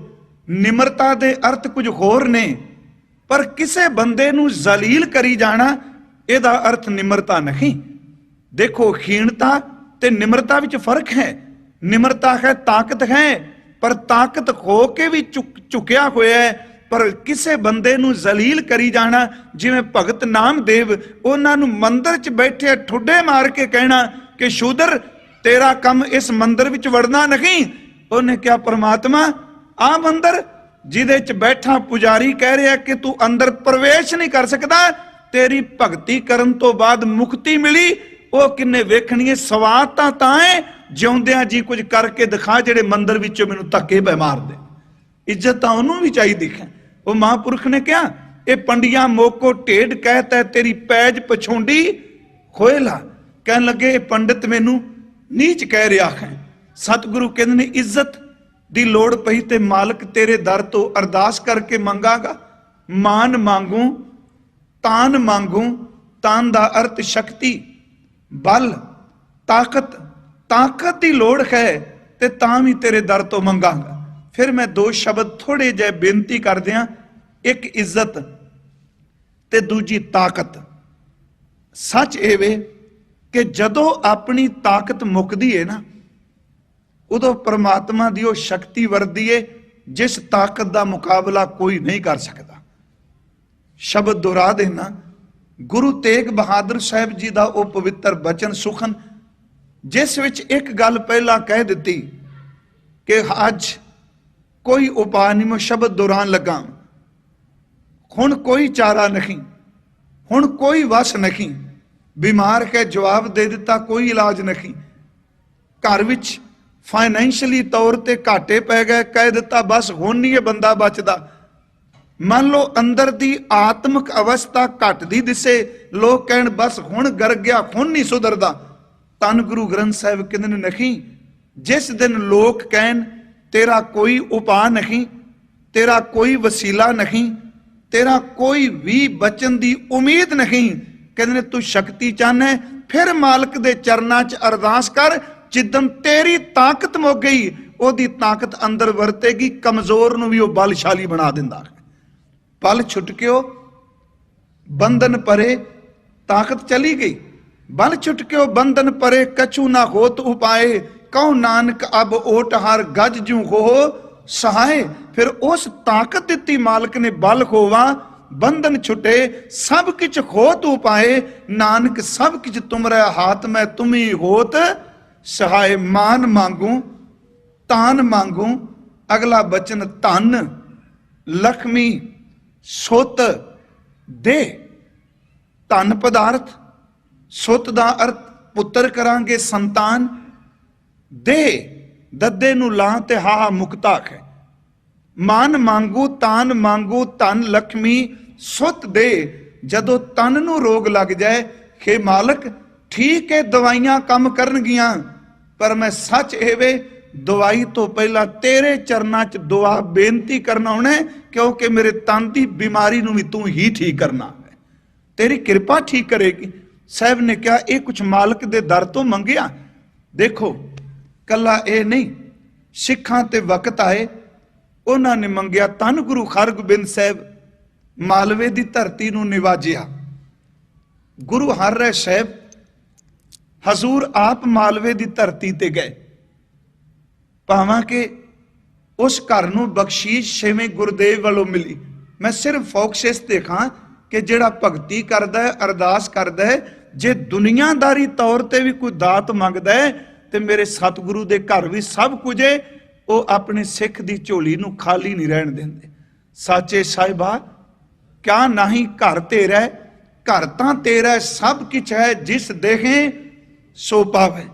ਨਿਮਰਤਾ ਦੇ ਅਰਥ ਕੁਝ ਹੋਰ ਨੇ। ਪਰ ਕਿਸੇ ਬੰਦੇ ਨੂੰ ਜ਼ਲੀਲ ਕਰੀ ਜਾਣਾ, ਇਹਦਾ ਅਰਥ ਨਿਮਰਤਾ ਨਹੀਂ। ਦੇਖੋ, ਖੀਣਤਾ ਤੇ ਨਿਮਰਤਾ ਵਿੱਚ ਫ਼ਰਕ ਹੈ। ਨਿਮਰਤਾ ਹੈ, ਤਾਕਤ ਹੈ, ਪਰ ਤਾਕਤ ਹੋ ਕੇ ਵੀ ਝੁਕ ਝੁਕਿਆ ਹੋਇਆ ਹੈ। ਪਰ ਕਿਸੇ ਬੰਦੇ ਨੂੰ ਜ਼ਲੀਲ ਕਰੀ ਜਾਣਾ, ਜਿਵੇਂ ਭਗਤ ਨਾਮਦੇਵ, ਉਹਨਾਂ ਨੂੰ ਮੰਦਰ 'ਚ ਬੈਠੇ ਠੁੱਡੇ ਮਾਰ ਕੇ ਕਹਿਣਾ ਕਿ, ਸ਼ੂਦਰ, ਤੇਰਾ ਕੰਮ ਇਸ ਮੰਦਰ ਵਿੱਚ ਵੜਨਾ ਨਹੀਂ। ਉਹਨੇ ਕਿਹਾ, ਪ੍ਰਮਾਤਮਾ, ਆ ਮੰਦਰ ਜਿਹਦੇ 'ਚ ਬੈਠਾ ਪੁਜਾਰੀ ਕਹਿ ਰਿਹਾ ਕਿ ਤੂੰ ਅੰਦਰ ਪ੍ਰਵੇਸ਼ ਨਹੀਂ ਕਰ ਸਕਦਾ, ਤੇਰੀ ਭਗਤੀ ਕਰਨ ਤੋਂ ਬਾਅਦ ਮੁਕਤੀ ਮਿਲੀ। ਉਹ ਕਿੰਨੇ ਵੇਖਣੀਏ ਸਵਾਦ ਤਾਂ ਤਾਂ ਹੈ, ਜਿਉਂਦਿਆਂ ਜੀ ਕੁਝ ਕਰਕੇ ਦਿਖਾ ਜਿਹੜੇ ਮੰਦਰ ਵਿੱਚੋਂ ਮੈਨੂੰ ਧੱਕੇ ਪੈ ਦੇ ਇੱਜ਼ਤ ਤਾਂ ਉਹਨੂੰ ਵੀ ਚਾਹੀਦੀ ਹੈ। ਉਹ ਮਹਾਂਪੁਰਖ ਨੇ ਕਿਹਾ, ਇਹ ਪੰਡੀਆਂ ਮੋਕੋ ਢੇਡ ਕਹਿਤਾ, ਤੇਰੀ ਪੈਜ ਪਛੋਂਡੀ। ਖੋਇਲਾ। ਕਹਿਣ ਲੱਗੇ, ਇਹ ਪੰਡਿਤ ਮੈਨੂੰ ਨੀਚ ਕਹਿ ਰਿਹਾ ਹੈ। ਸਤਿਗੁਰੂ ਕਹਿੰਦੇ ਨੇ, ਇੱਜ਼ਤ ਦੀ ਲੋੜ ਪਈ ਤੇ ਮਾਲਕ ਤੇਰੇ ਦਰ ਤੋਂ ਅਰਦਾਸ ਕਰਕੇ ਮੰਗਾਗਾ। ਮਾਨ ਮੰਗੂ, ਤਾਨ ਮੰਗੂ, ਤਾਨ ਦਾ ਅਰਥ ਸ਼ਕਤੀ, ਬਲ, ਤਾਕਤ ਤਾਕਤ ਦੀ ਲੋੜ ਹੈ ਤੇ ਤਾਂ ਵੀ ਤੇਰੇ ਦਰ ਤੋਂ ਮੰਗਾਂਗਾ। ਫਿਰ ਮੈਂ ਦੋ ਸ਼ਬਦ ਥੋੜੇ ਜਿਹੇ ਬੇਨਤੀ ਕਰਦਿਆਂ ਇੱਕ ਇੱਜ਼ਤ ਤੇ ਦੂਜੀ ਤਾਕਤ। ਸੱਚ ਇਹ ਵੇ ਕਿ ਜਦੋਂ ਆਪਣੀ ਤਾਕਤ ਮੁੱਕਦੀ ਏ ਨਾ ਉਦੋਂ ਪਰਮਾਤਮਾ ਦੀ ਉਹ ਸ਼ਕਤੀ ਵਰਦੀ ਏ, ਜਿਸ ਤਾਕਤ ਦਾ ਮੁਕਾਬਲਾ ਕੋਈ ਨਹੀਂ ਕਰ ਸਕਦਾ। ਸ਼ਬਦ ਦੁਹਰਾ ਦੇਣਾ, ਗੁਰੂ ਤੇਗ ਬਹਾਦਰ ਸਾਹਿਬ ਜੀ ਦਾ ਉਹ ਪਵਿੱਤਰ ਬਚਨ ਸੁਖਨ, ਜਿਸ ਵਿੱਚ ਇੱਕ ਗੱਲ ਪਹਿਲਾਂ ਕਹਿ ਦਿੱਤੀ ਕਿ ਅੱਜ ਕੋਈ ਉਪਾਅ ਨਹੀਂ, ਮੈਂ ਸ਼ਬਦ ਦੁਹਰਾਨ ਲੱਗਾ ਹੁਣ ਕੋਈ ਚਾਰਾ ਨਹੀਂ, ਹੁਣ ਕੋਈ ਵਸ ਨਹੀਂ, ਬਿਮਾਰ ਕੇ ਜਵਾਬ ਦੇ ਦਿੱਤਾ, ਕੋਈ ਇਲਾਜ ਨਹੀਂ। ਘਰ ਵਿੱਚ ਫਾਈਨੈਂਸ਼ੀਅਲੀ ਤੌਰ ਤੇ ਘਾਟੇ ਪੈ ਗਏ, ਕਹਿ ਦਿੱਤਾ, ਬਸ ਹੁਣ ਨਹੀਂ ਇਹ ਬੰਦਾ ਬਚਦਾ। ਮੰਨ ਲਓ ਅੰਦਰ ਦੀ ਆਤਮਿਕ ਅਵਸਥਾ ਘਟਦੀ ਦਿਸੇ, ਲੋਕ ਕਹਿਣ, ਬਸ ਹੁਣ ਗਰ ਗਿਆ, ਹੁਣ ਨਹੀਂ ਸੁਧਰਦਾ। ਤਨ ਗੁਰੂ ਗ੍ਰੰਥ ਸਾਹਿਬ ਕਹਿੰਦੇ ਨੇ, ਨਹੀਂ, ਜਿਸ ਦਿਨ ਲੋਕ ਕਹਿਣ, ਤੇਰਾ ਕੋਈ ਉਪਾਅ ਨਹੀਂ, ਤੇਰਾ ਕੋਈ ਵਸੀਲਾ ਨਹੀਂ, ਤੇਰਾ ਕੋਈ ਵੀ ਬਚਨ ਦੀ ਉਮੀਦ ਨਹੀਂ, ਕਹਿੰਦੇ ਨੇ, ਤੂੰ ਸ਼ਕਤੀ ਚਾਹਨਾ ਫਿਰ ਮਾਲਕ ਦੇ ਚਰਨਾਂ 'ਚ ਅਰਦਾਸ ਕਰ ਜਿੱਦਨ ਤੇਰੀ ਤਾਕਤ ਮੁੱਕ ਗਈ, ਉਹਦੀ ਤਾਕਤ ਅੰਦਰ ਵਰਤੇਗੀ, ਕਮਜ਼ੋਰ ਨੂੰ ਵੀ ਉਹ ਬਲਸ਼ਾਲੀ ਬਣਾ ਦਿੰਦਾ ਹੈ। ਪਲ ਛੁਟਕਿਓ ਬੰਧਨ ਪਰੇ ਤਾਕਤ ਚਲੀ ਗਈ। ਬਲ ਛੁਟਕਿਓ ਬੰਧਨ ਪਰੇ ਕਛੂ ਨਾ ਹੋਤ ਉਪਾਏ। ਕਉ ਨਾਨਕ ਅਬ ਓਟ ਹਰ ਗਜ ਜੂ ਹੋ ਸਹਾਏ, ਫਿਰ ਉਸ ਤਾਕਤ ਦਿੱਤੀ ਮਾਲਕ ਨੇ ਬਲ ਖੋਵਾ। ਬੰਧਨ ਛੁਟੇ, ਸਭ ਕਿਛ ਹੋਤ ਉਪਾਏ। ਨਾਨਕ ਸਭ ਕਿਛ ਤੁਮਰਾ ਹਾਥ ਮੈਂ ਤੁਮੀ ਹੋਤ। ਸਹਾਏ ਮਾਨ ਮੰਗੂ, ਤਾਨ ਮੰਗੂ, ਅਗਲਾ ਬਚਨ ਧਨ, ਲਖਮੀ ਸੁੱਤ ਦੇ। ਧਨ ਪਦਾਰਥ, ਸੁੱਤ ਦਾ ਅਰਥ ਪੁੱਤਰ ਕਰਾਂਗੇ ਸੰਤਾਨ, ਦੇ ਦੱਦੇ ਨੂੰ ਲਾਂ ਤੇ ਹਾ ਮੁਕਤਾਖ ਹੈ ਮਾਨ ਮੰਗੂ, ਤਾਨ ਮੰਗੂ, ਧਨ, ਲਖਮੀ ਸੁੱਤ ਦੇ, ਜਦੋਂ ਤਨ ਨੂੰ ਰੋਗ ਲੱਗ ਜਾਏ ਖੇ ਮਾਲਕ ਠੀਕ ਹੈ, ਦਵਾਈਆਂ ਕੰਮ ਕਰਨਗੀਆਂ, ਪਰ ਮੈਂ ਸੱਚ ਇਹਵੇ ਦਵਾਈ ਤੋਂ ਪਹਿਲਾਂ ਤੇਰੇ ਚਰਨਾਂ 'ਚ ਦੁਆ, ਬੇਨਤੀ ਕਰਨਾ ਹੋਣਾ, ਕਿਉਂਕਿ ਮੇਰੇ ਤਨ ਦੀ ਬਿਮਾਰੀ ਨੂੰ ਵੀ ਤੂੰ ਹੀ ਠੀਕ ਕਰਨਾ ਹੈ। ਤੇਰੀ ਕਿਰਪਾ ਠੀਕ ਕਰੇਗੀ। ਸਾਹਿਬ ਨੇ ਕਿਹਾ, ਇਹ ਕੁਝ ਮਾਲਕ ਦੇ ਦਰ ਤੋਂ ਮੰਗਿਆ। ਦੇਖੋ, ਕੱਲਾ ਇਹ ਨਹੀਂ, ਸਿੱਖਾਂ ਤੇ ਵਕਤ ਆਏ। ਉਹਨਾਂ ਨੇ ਮੰਗਿਆ ਤਨ ਗੁਰੂ ਹਰਗੋਬਿੰਦ ਸਾਹਿਬ, ਮਾਲਵੇ ਦੀ ਧਰਤੀ ਨੂੰ ਨਿਵਾਜਿਆ। ਗੁਰੂ ਹਰ ਰਹਿ ਸਾਹਿਬ ਹਜ਼ੂਰ ਆਪ ਮਾਲਵੇ ਦੀ ਧਰਤੀ ਤੇ ਗਏ। ਭਾਵਾਂ ਕਿ ਉਸ ਘਰ ਨੂੰ ਬਖਸ਼ੀਸ਼ ਛੇਵੇਂ ਗੁਰਦੇਵ ਵੱਲੋਂ ਮਿਲੀ। ਮੈਂ ਸਿਰਫ ਫੋਕਸ ਇਸ ਕਿ ਜਿਹੜਾ ਭਗਤੀ ਕਰਦਾ ਹੈ, ਅਰਦਾਸ ਕਰਦਾ ਹੈ, ਜੇ ਦੁਨੀਆਦਾਰੀ ਤੌਰ ਤੇ ਵੀ ਕੋਈ ਦਾਤ ਮੰਗਦਾ ਹੈ, ਤੇ ਮੇਰੇ ਸਤਿਗੁਰੂ ਦੇ ਘਰ ਵੀ ਸਭ ਕੁਝ ਹੈ, ਉਹ ਆਪਣੇ ਸਿੱਖ ਦੀ ਝੋਲੀ ਨੂੰ ਖਾਲੀ ਨਹੀਂ ਰਹਿਣ ਦਿੰਦੇ। ਸਾਚੇ ਸਾਹਿਬਾ, ਕਿਆ ਨਹੀਂ ਘਰ ਤੇਰਾ ਘਰ ਤਾਂ ਤੇਰਾ ਸਭ ਕੁਝ ਹੈ, ਜਿਸ ਦੇਖੇ ਸੋ ਪਾਵੇ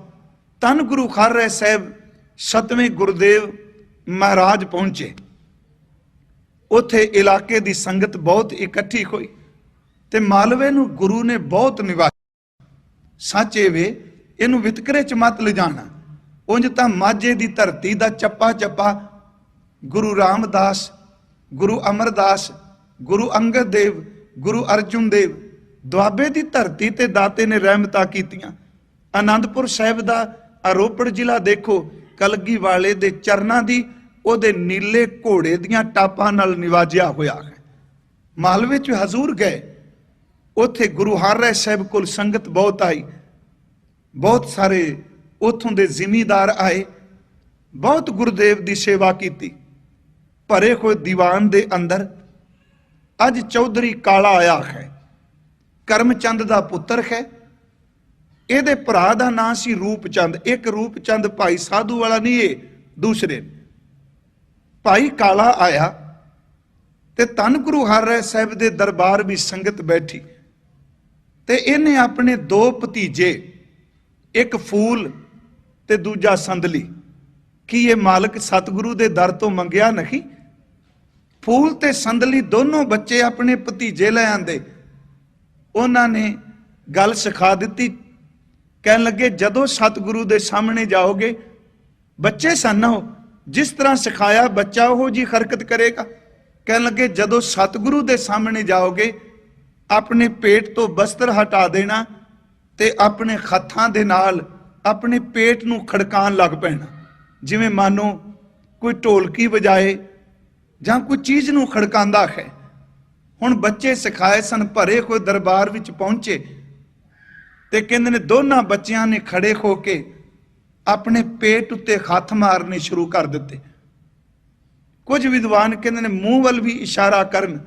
ਤਨ ਗੁਰੂ ਖਰ ਸਾਹਿਬ, ਸਤਵੇਂ ਗੁਰਦੇਵ ਮਹਾਰਾਜ ਪਹੁੰਚੇ। ਉਥੇ ਇਲਾਕੇ ਦੀ ਸੰਗਤ ਬਹੁਤ ਇਕੱਠੀ ਹੋਈ ਤੇ ਮਾਲਵੇ ਨੂੰ ਗੁਰੂ ਨੇ ਬਹੁਤ ਨਿਵਾਜਿਆ ਸੱਚ ਵੇ, ਇਹਨੂੰ ਵਿਤਕਰੇ ਚ ਮਤ ਲਿਜਾਣਾ। ਉਂਝ ਤਾਂ ਮਾਝੇ ਦੀ ਧਰਤੀ ਦਾ ਚੱਪਾ ਚੱਪਾ ਗੁਰੂ ਰਾਮਦਾਸ, ਗੁਰੂ ਅਮਰਦਾਸ, ਗੁਰੂ ਅੰਗਦ ਦੇਵ, ਗੁਰੂ ਅਰਜੁਨ ਦੇਵ, ਦੁਆਬੇ ਦੀ ਧਰਤੀ ਤੇ ਦਾਤੇ ਨੇ ਰਹਿਮਤਾਂ ਕੀਤੀਆਂ। ਆਨੰਦਪੁਰ ਸਾਹਿਬ ਦਾ ਆਰੋਪੜ ਜ਼ਿਲ੍ਹਾ ਦੇਖੋ ਕਲਗੀ ਵਾਲੇ ਦੇ ਚਰਨਾਂ ਦੀ, ਉਹਦੇ ਨੀਲੇ ਘੋੜੇ ਦੀਆਂ ਟਾਪਾਂ ਨਾਲ ਨਿਵਾਜਿਆ ਹੋਇਆ ਹੈ। ਮਾਲਵੇ ਚ ਹਜ਼ੂਰ ਗਏ। ਉੱਥੇ ਗੁਰੂ ਹਰਿ ਸਾਹਿਬ ਕੋਲ ਸੰਗਤ ਬਹੁਤ ਆਈ। ਬਹੁਤ ਸਾਰੇ ਉਥੋਂ ਦੇ ਜ਼ਿਮੀਦਾਰ ਆਏ। ਬਹੁਤ ਗੁਰਦੇਵ ਦੀ ਸੇਵਾ ਕੀਤੀ। ਭਰੇ ਹੋਏ ਦੀਵਾਨ ਦੇ ਅੰਦਰ ਅੱਜ ਚੌਧਰੀ ਕਾਲਾ ਆਇਆ ਹੈ। ਕਰਮਚੰਦ ਦਾ ਪੁੱਤਰ ਹੈ। ਇਹਦੇ ਭਰਾ ਦਾ ਨਾਂ ਸੀ ਰੂਪਚੰਦ, ਇੱਕ ਰੂਪਚੰਦ ਭਾਈ ਸਾਧੂ ਵਾਲਾ ਨਹੀਂ ਇਹ, ਦੂਸਰੇ ਭਾਈ ਕਾਲਾ ਆਇਆ ਤੇ ਧੰਨ ਗੁਰੂ ਹਰਿ ਸਾਹਿਬ ਦੇ ਦਰਬਾਰ ਵੀ ਸੰਗਤ ਬੈਠੀ ਤੇ ਇਹਨੇ ਆਪਣੇ ਦੋ ਭਤੀਜੇ, ਇੱਕ ਫੂਲ ਤੇ ਦੂਜਾ ਸੰਦਲੀ। ਕੀ ਇਹ ਮਾਲਕ ਸਤਿਗੁਰੂ ਦੇ ਦਰ ਤੋਂ ਮੰਗਿਆ ਨਹੀਂ? ਫੂਲ ਤੇ ਸੰਦਲੀ ਦੋਨੋਂ ਬੱਚੇ ਆਪਣੇ ਭਤੀਜੇ ਲੈ ਆਂਦੇ। ਉਹਨਾਂ ਨੇ ਗੱਲ ਸਿਖਾ ਦਿੱਤੀ ਕਹਿਣ ਲੱਗੇ, ਜਦੋਂ ਸਤਿਗੁਰੂ ਦੇ ਸਾਹਮਣੇ ਜਾਓਗੇ, ਬੱਚੇ ਸਨ ਉਹ, ਜਿਸ ਤਰ੍ਹਾਂ ਸਿਖਾਇਆ ਬੱਚਾ ਉਹ ਜੀ ਹਰਕਤ ਕਰੇਗਾ। ਕਹਿਣ ਲੱਗੇ, ਜਦੋਂ ਸਤਿਗੁਰੂ ਦੇ ਸਾਹਮਣੇ ਜਾਓਗੇ, ਆਪਣੇ ਪੇਟ ਤੋਂ ਬਸਤਰ ਹਟਾ ਦੇਣਾ ਤੇ ਆਪਣੇ ਹੱਥਾਂ ਦੇ ਨਾਲ ਆਪਣੇ ਪੇਟ ਨੂੰ ਖੜਕਾਉਣ ਲੱਗ ਪੈਣਾ। ਜਿਵੇਂ ਮਾਨੋ ਕੋਈ ਢੋਲਕੀ ਵਜਾਏ ਜਾਂ ਕੋਈ ਚੀਜ਼ ਨੂੰ ਖੜਕਾਉਂਦਾ ਹੈ। ਹੁਣ ਬੱਚੇ ਸਿਖਾਏ ਸਨ, ਭਰੇ ਹੋਏ ਦਰਬਾਰ ਵਿੱਚ ਪਹੁੰਚੇ। ਤੇ ਕਹਿੰਦੇ ਨੇ ਦੋਨਾਂ ਬੱਚਿਆਂ ਨੇ ਖੜੇ ਹੋ ਕੇ ਆਪਣੇ ਪੇਟ ਉੱਤੇ ਹੱਥ ਮਾਰਨੇ ਸ਼ੁਰੂ ਕਰ ਦਿੱਤੇ। ਕੁਝ ਵਿਦਵਾਨ ਕਹਿੰਦੇ ਨੇ ਮੂੰਹ ਵੱਲ ਵੀ ਇਸ਼ਾਰਾ ਕਰਨ।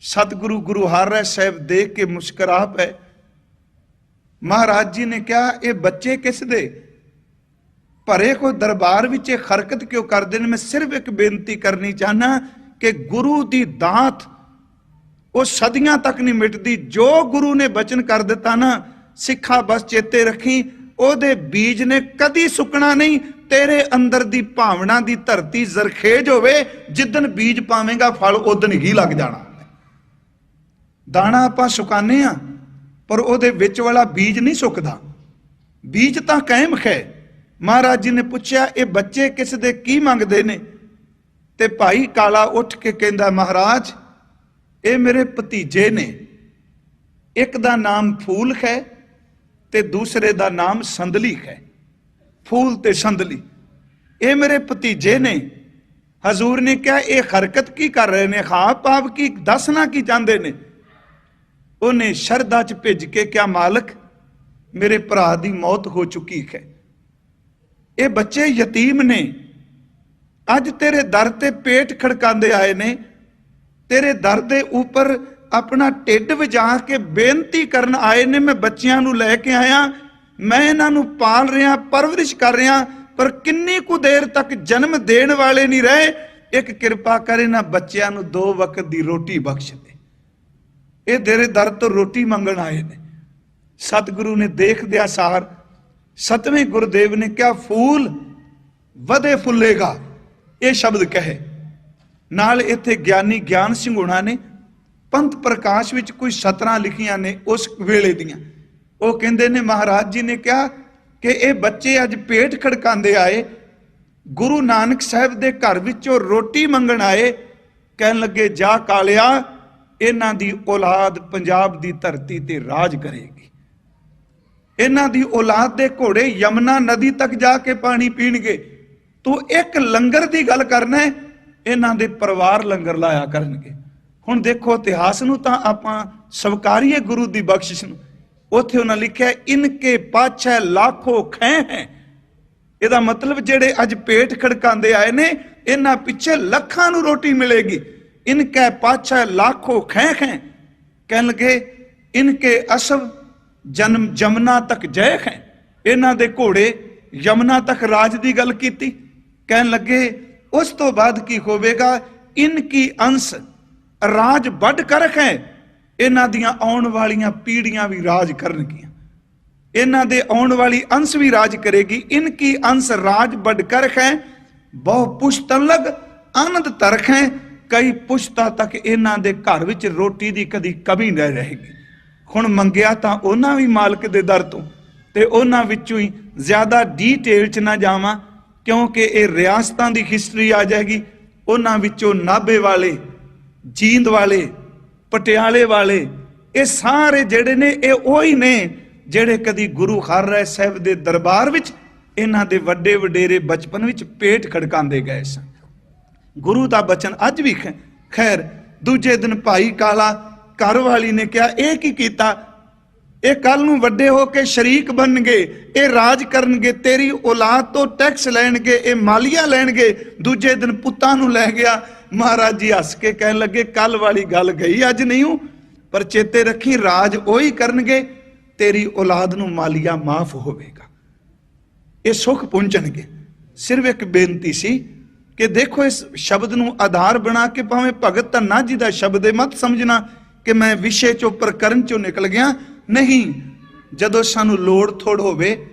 ਸਤਿਗੁਰੂ ਗੁਰੂ ਹਰਿ ਸਾਹਿਬ ਦੇਖ ਕੇ ਮੁਸਕਰਾ ਪਏ। ਮਹਾਰਾਜ ਜੀ ਨੇ ਕਿਹਾ, ਇਹ ਬੱਚੇ ਕਿਸ ਦੇ? ਭਰੇ ਕੋ ਦਰਬਾਰ ਵਿੱਚ ਇਹ ਹਰਕਤ ਕਿਉਂ ਕਰਦੇ ਨੇ? ਮੈਂ ਸਿਰਫ ਇੱਕ ਬੇਨਤੀ ਕਰਨੀ ਚਾਹਨਾ ਕਿ ਗੁਰੂ ਦੀ ਦਾਤ ਉਹ ਸਦੀਆਂ ਤੱਕ ਨਹੀਂ ਮਿਟਦੀ। ਜੋ ਗੁਰੂ ਨੇ ਬਚਨ ਕਰ ਦਿੱਤਾ ਨਾ, ਸਿੱਖਾ ਬਸ ਚੇਤੇ ਰੱਖੀ, ਉਹਦੇ ਬੀਜ ਨੇ ਕਦੀ ਸੁੱਕਣਾ ਨਹੀਂ। ਤੇਰੇ ਅੰਦਰ ਦੀ ਭਾਵਨਾ ਦੀ ਧਰਤੀ ਜ਼ਰਖੇਜ ਹੋਵੇ ਜਿੱਦਨ ਬੀਜ ਪਾਵੇਂਗਾ, ਫਲ ਉਦਨ ਹੀ ਲੱਗ ਜਾਣਾ। ਦਾਣਾ ਆਪਾਂ ਸੁਕਾਨੇ ਆ ਪਰ ਉਹਦੇ ਵਿੱਚ ਵਾਲਾ ਬੀਜ ਨਹੀਂ ਸੁੱਕਦਾ। ਬੀਜ ਤਾਂ ਕਾਇਮ ਹੈ। ਮਹਾਰਾਜ ਜੀ ਨੇ ਪੁੱਛਿਆ, ਇਹ ਬੱਚੇ ਕਿਸ ਦੇ ਕੀ ਮੰਗਦੇ ਨੇ? ਤੇ ਭਾਈ ਕਾਲਾ ਉੱਠ ਕੇ ਕਹਿੰਦਾ, ਮਹਾਰਾਜ ਇਹ ਮੇਰੇ ਭਤੀਜੇ ਨੇ। ਇੱਕ ਦਾ ਨਾਮ ਫੂਲ ਹੈ ਤੇ ਦੂਸਰੇ ਦਾ ਨਾਮ ਸੰਦਲੀ ਹੈ। ਫੂਲ ਤੇ ਸੰਦਲੀ। ਇਹ ਮੇਰੇ ਭਤੀਜੇ ਨੇ। ਹਜ਼ੂਰ ਨੇ ਕਿਹਾ, ਇਹ ਹਰਕਤ ਕੀ ਕਰ ਰਹੇ ਨੇ? ਖਾਬ ਪਾਪ ਕੀ ਦੱਸਣਾ ਕੀ ਚਾਹੁੰਦੇ ਨੇ? ਉਹਨੇ ਸ਼ਰਧਾ ਚ ਭਿੱਜ ਕੇ ਕਿਹਾ, ਮਾਲਕ, ਮੇਰੇ ਭਰਾ ਦੀ ਮੌਤ ਹੋ ਚੁੱਕੀ ਹੈ। ਇਹ ਬੱਚੇ ਯਤੀਮ ਨੇ। ਅੱਜ ਤੇਰੇ ਦਰ ਤੇ ਪੇਟ ਖੜਕਾਉਂਦੇ ਆਏ ਨੇ। ਤੇਰੇ ਦਰ ਦੇ ਉੱਪਰ ਆਪਣਾ ਢਿੱਡ ਵਜਾ ਕੇ ਬੇਨਤੀ ਕਰਨ ਆਏ ਨੇ ਮੈਂ ਬੱਚਿਆਂ ਨੂੰ ਲੈ ਕੇ ਆਇਆ। ਮੈਂ ਇਹਨਾਂ ਨੂੰ ਪਾਲ ਰਿਹਾ, ਪਰਵਰਿਸ਼ ਕਰ ਰਿਹਾ, ਪਰ ਕਿੰਨੀ ਕੁ ਦੇਰ ਤੱਕ ਜਨਮ ਦੇਣ ਵਾਲੇ ਨਹੀਂ ਰਹੇ। ਇੱਕ ਕਿਰਪਾ ਕਰ ਇਹਨਾਂ ਬੱਚਿਆਂ ਨੂੰ ਦੋ ਵਕਤ ਦੀ ਰੋਟੀ ਬਖਸ਼ ਦੇ। ਇਹ ਤੇਰੇ ਦਰ ਤੋਂ ਰੋਟੀ ਮੰਗਣ ਆਏ ਨੇ। ਸਤਿਗੁਰੂ ਨੇ ਦੇਖਦਿਆ ਸਾਰ। ਸਤਵੇਂ ਗੁਰਦੇਵ ਨੇ ਕਿਹਾ, ਫੂਲ ਵਧੇ ਫੁੱਲੇਗਾ। ਇਹ ਸ਼ਬਦ ਕਹੇ। ਨਾਲ ਇੱਥੇ ਗਿਆਨੀ ਗਿਆਨ ਸਿੰਘ ਹੁਣਾਂ ਨੇ, ਪੰਥ ਪ੍ਰਕਾਸ਼ ਵਿੱਚ ਕੁਝ ਸਤਰਾਂ ਲਿਖੀਆਂ ਨੇ ਉਸ ਵੇਲੇ ਦੀਆਂ। ਉਹ ਕਹਿੰਦੇ ਨੇ, ਮਹਾਰਾਜ ਜੀ ਨੇ ਕਿਹਾ ਕਿ ਇਹ ਬੱਚੇ ਅੱਜ ਪੇਟ ਖੜਕਾਉਂਦੇ ਆਏ, ਗੁਰੂ ਨਾਨਕ ਸਾਹਿਬ ਦੇ ਘਰ ਵਿੱਚੋਂ ਰੋਟੀ ਮੰਗਣ ਆਏ, ਕਹਿਣ ਲੱਗੇ, ਜਾ ਕਾਲਿਆ, ਇਹਨਾਂ ਦੀ ਔਲਾਦ ਪੰਜਾਬ ਦੀ ਧਰਤੀ ਤੇ ਰਾਜ ਕਰੇਗੀ। ਇਹਨਾਂ ਦੀ ਔਲਾਦ ਦੇ ਘੋੜੇ ਯਮਨਾ ਨਦੀ ਤੱਕ ਜਾ ਕੇ ਪਾਣੀ ਪੀਣਗੇ। ਤੂੰ ਇੱਕ ਲੰਗਰ ਦੀ ਗੱਲ ਕਰਨਾ ਹੈ ਇਹਨਾਂ ਦੇ ਪਰਿਵਾਰ ਲੰਗਰ ਲਾਇਆ ਕਰਨਗੇ। ਹੁਣ ਦੇਖੋ ਇਤਿਹਾਸ ਨੂੰ ਤਾਂ ਆਪਾਂ ਸਵਕਾਰੀਏ ਗੁਰੂ ਦੀ ਬਖਸ਼ਿਸ਼ ਨੂੰ। ਉੱਥੇ ਉਹਨਾਂ ਲਿਖਿਆ ਇਨਕੇ ਪਾਛੈ ਲੱਖੋ ਖੈ ਹੈ। ਇਹਦਾ ਮਤਲਬ ਜਿਹੜੇ ਅੱਜ ਪੇਟ ਖੜਕਾਉਂਦੇ ਆਏ ਨੇ, ਇਹਨਾਂ ਪਿੱਛੇ ਲੱਖਾਂ ਨੂੰ ਰੋਟੀ ਮਿਲੇਗੀ। ਇਨਕੇ ਪਾਛੈ ਲੱਖੋ ਖੈ ਖੈ ਕਹਿਣ ਲਗੇ ਇਨਕੇ ਅਸਬ ਜਨਮ ਜਮਨਾ ਤੱਕ ਜੈ ਹੈ। ਇਹਨਾਂ ਦੇ ਘੋੜੇ ਯਮਨਾ ਤੱਕ ਰਾਜ ਦੀ ਗੱਲ ਕੀਤੀ। ਕਹਿਣ ਲੱਗੇ ਉਸ ਤੋਂ ਬਾਅਦ ਕੀ ਹੋਵੇਗਾ ਇਨ ਕੀ ਅੰਸ਼ ਰਾਜ ਵੱਡ ਕਰਖ ਹੈ ਇਹਨਾਂ ਦੀਆਂ ਆਉਣ ਵਾਲੀਆਂ ਪੀੜ੍ਹੀਆਂ ਵੀ ਰਾਜ ਕਰਨਗੀਆਂ ਇਹਨਾਂ ਦੇ ਆਉਣ ਵਾਲੀ ਅੰਸ਼ ਵੀ ਰਾਜ ਕਰੇਗੀ ਇਨ ਕੀ ਅੰਸ਼ ਰਾਜ ਵੱਡ ਕਰਖ ਹੈ ਬਹੁ ਪੁਸ਼ਤਨ ਲਗ ਆਨੰਦ ਤਰਖ ਹੈ ਕਈ ਪੁਸ਼ਤਾ ਤੱਕ ਇਹਨਾਂ ਦੇ ਘਰ ਵਿੱਚ ਰੋਟੀ ਦੀ ਕਦੀ ਕਮੀ ਨਹੀਂ ਰਹੇਗੀ ਹੁਣ ਮੰਗਿਆ ਤਾਂ ਉਹਨਾਂ ਵੀ ਮਾਲਕ ਦੇ ਦਰ ਤੋਂ ਤੇ ਉਹਨਾਂ ਵਿੱਚੋਂ ਹੀ ਜ਼ਿਆਦਾ ਡੀਟੇਲ ਚ ਨਾ ਜਾਵਾਂ ਕਿਉਂਕਿ ਇਹ ਰਿਆਸਤਾਂ ਦੀ ਹਿਸਟਰੀ ਆ ਜਾਏਗੀ, ਉਹਨਾਂ ਵਿੱਚੋਂ ਨਾਭੇ ਵਾਲੇ, ਜੀਂਦ ਵਾਲੇ, ਪਟਿਆਲੇ ਵਾਲੇ, ਇਹ ਸਾਰੇ ਜਿਹੜੇ ਨੇ, ਇਹ ਉਹੀ ਨੇ ਜਿਹੜੇ ਕਦੀ ਗੁਰੂ ਹਰਿਰਾਏ ਸਾਹਿਬ ਦੇ ਦਰਬਾਰ ਵਿੱਚ ਇਹਨਾਂ ਦੇ ਵੱਡੇ ਵਡੇਰੇ ਬਚਪਨ ਵਿੱਚ ਪੇਟ ਖੜਕਾਉਂਦੇ ਗਏ ਸਨ। ਗੁਰੂ ਦਾ ਬਚਨ ਅੱਜ ਵੀ ਖੈ- ਖੈਰ, ਦੂਜੇ ਦਿਨ ਭਾਈ ਕਾਲਾ ਘਰ ਵਾਲੀ ਨੇ ਕਿਹਾ, ਇਹ ਕੀ ਕੀਤਾ? ਇਹ ਕੱਲ ਨੂੰ ਵੱਡੇ ਹੋ ਕੇ ਸ਼ਰੀਕ ਬਣਨਗੇ, ਇਹ ਰਾਜ ਕਰਨਗੇ, ਤੇਰੀ ਔਲਾਦ ਤੋਂ ਟੈਕਸ ਲੈਣਗੇ, ਇਹ ਮਾਲੀਆ ਲੈਣਗੇ, ਦੂਜੇ ਦਿਨ ਪੁੱਤਾਂ ਨੂੰ ਲੈ ਗਿਆ। ਮਹਾਰਾਜ ਜੀ ਹੱਸ ਕੇ ਕਹਿਣ ਲੱਗੇ ਕੱਲ ਵਾਲੀ ਗੱਲ ਗਈ, ਅੱਜ ਨਹੀਂ ਹੂੰ ਪਰ ਚੇਤੇ ਰੱਖੀ, ਰਾਜ ਉਹੀ ਕਰਨਗੇ, ਤੇਰੀ ਔਲਾਦ ਨੂੰ ਮਾਲੀਆ ਮਾਫ ਹੋਵੇਗਾ। ਇਹ ਸੁਖ ਪਹੁੰਚਣਗੇ। ਸਿਰਫ ਇੱਕ ਬੇਨਤੀ ਸੀ ਕਿ ਦੇਖੋ, ਇਸ ਸ਼ਬਦ ਨੂੰ ਆਧਾਰ ਬਣਾ ਕੇ ਭਾਵੇਂ ਭਗਤ ਧੰਨਾ ਜੀ ਦਾ ਸ਼ਬਦ ਹੈ ਮਤ ਸਮਝਣਾ ਕਿ ਮੈਂ ਵਿਸ਼ੇ ਚੋਂ, ਪ੍ਰਕਰਨ ਚੋਂ ਨਿਕਲ ਗਿਆ। ਨਹੀਂ, ਜਦੋਂ ਸਾਨੂੰ ਲੋੜ ਥੋੜ ਹੋਵੇ,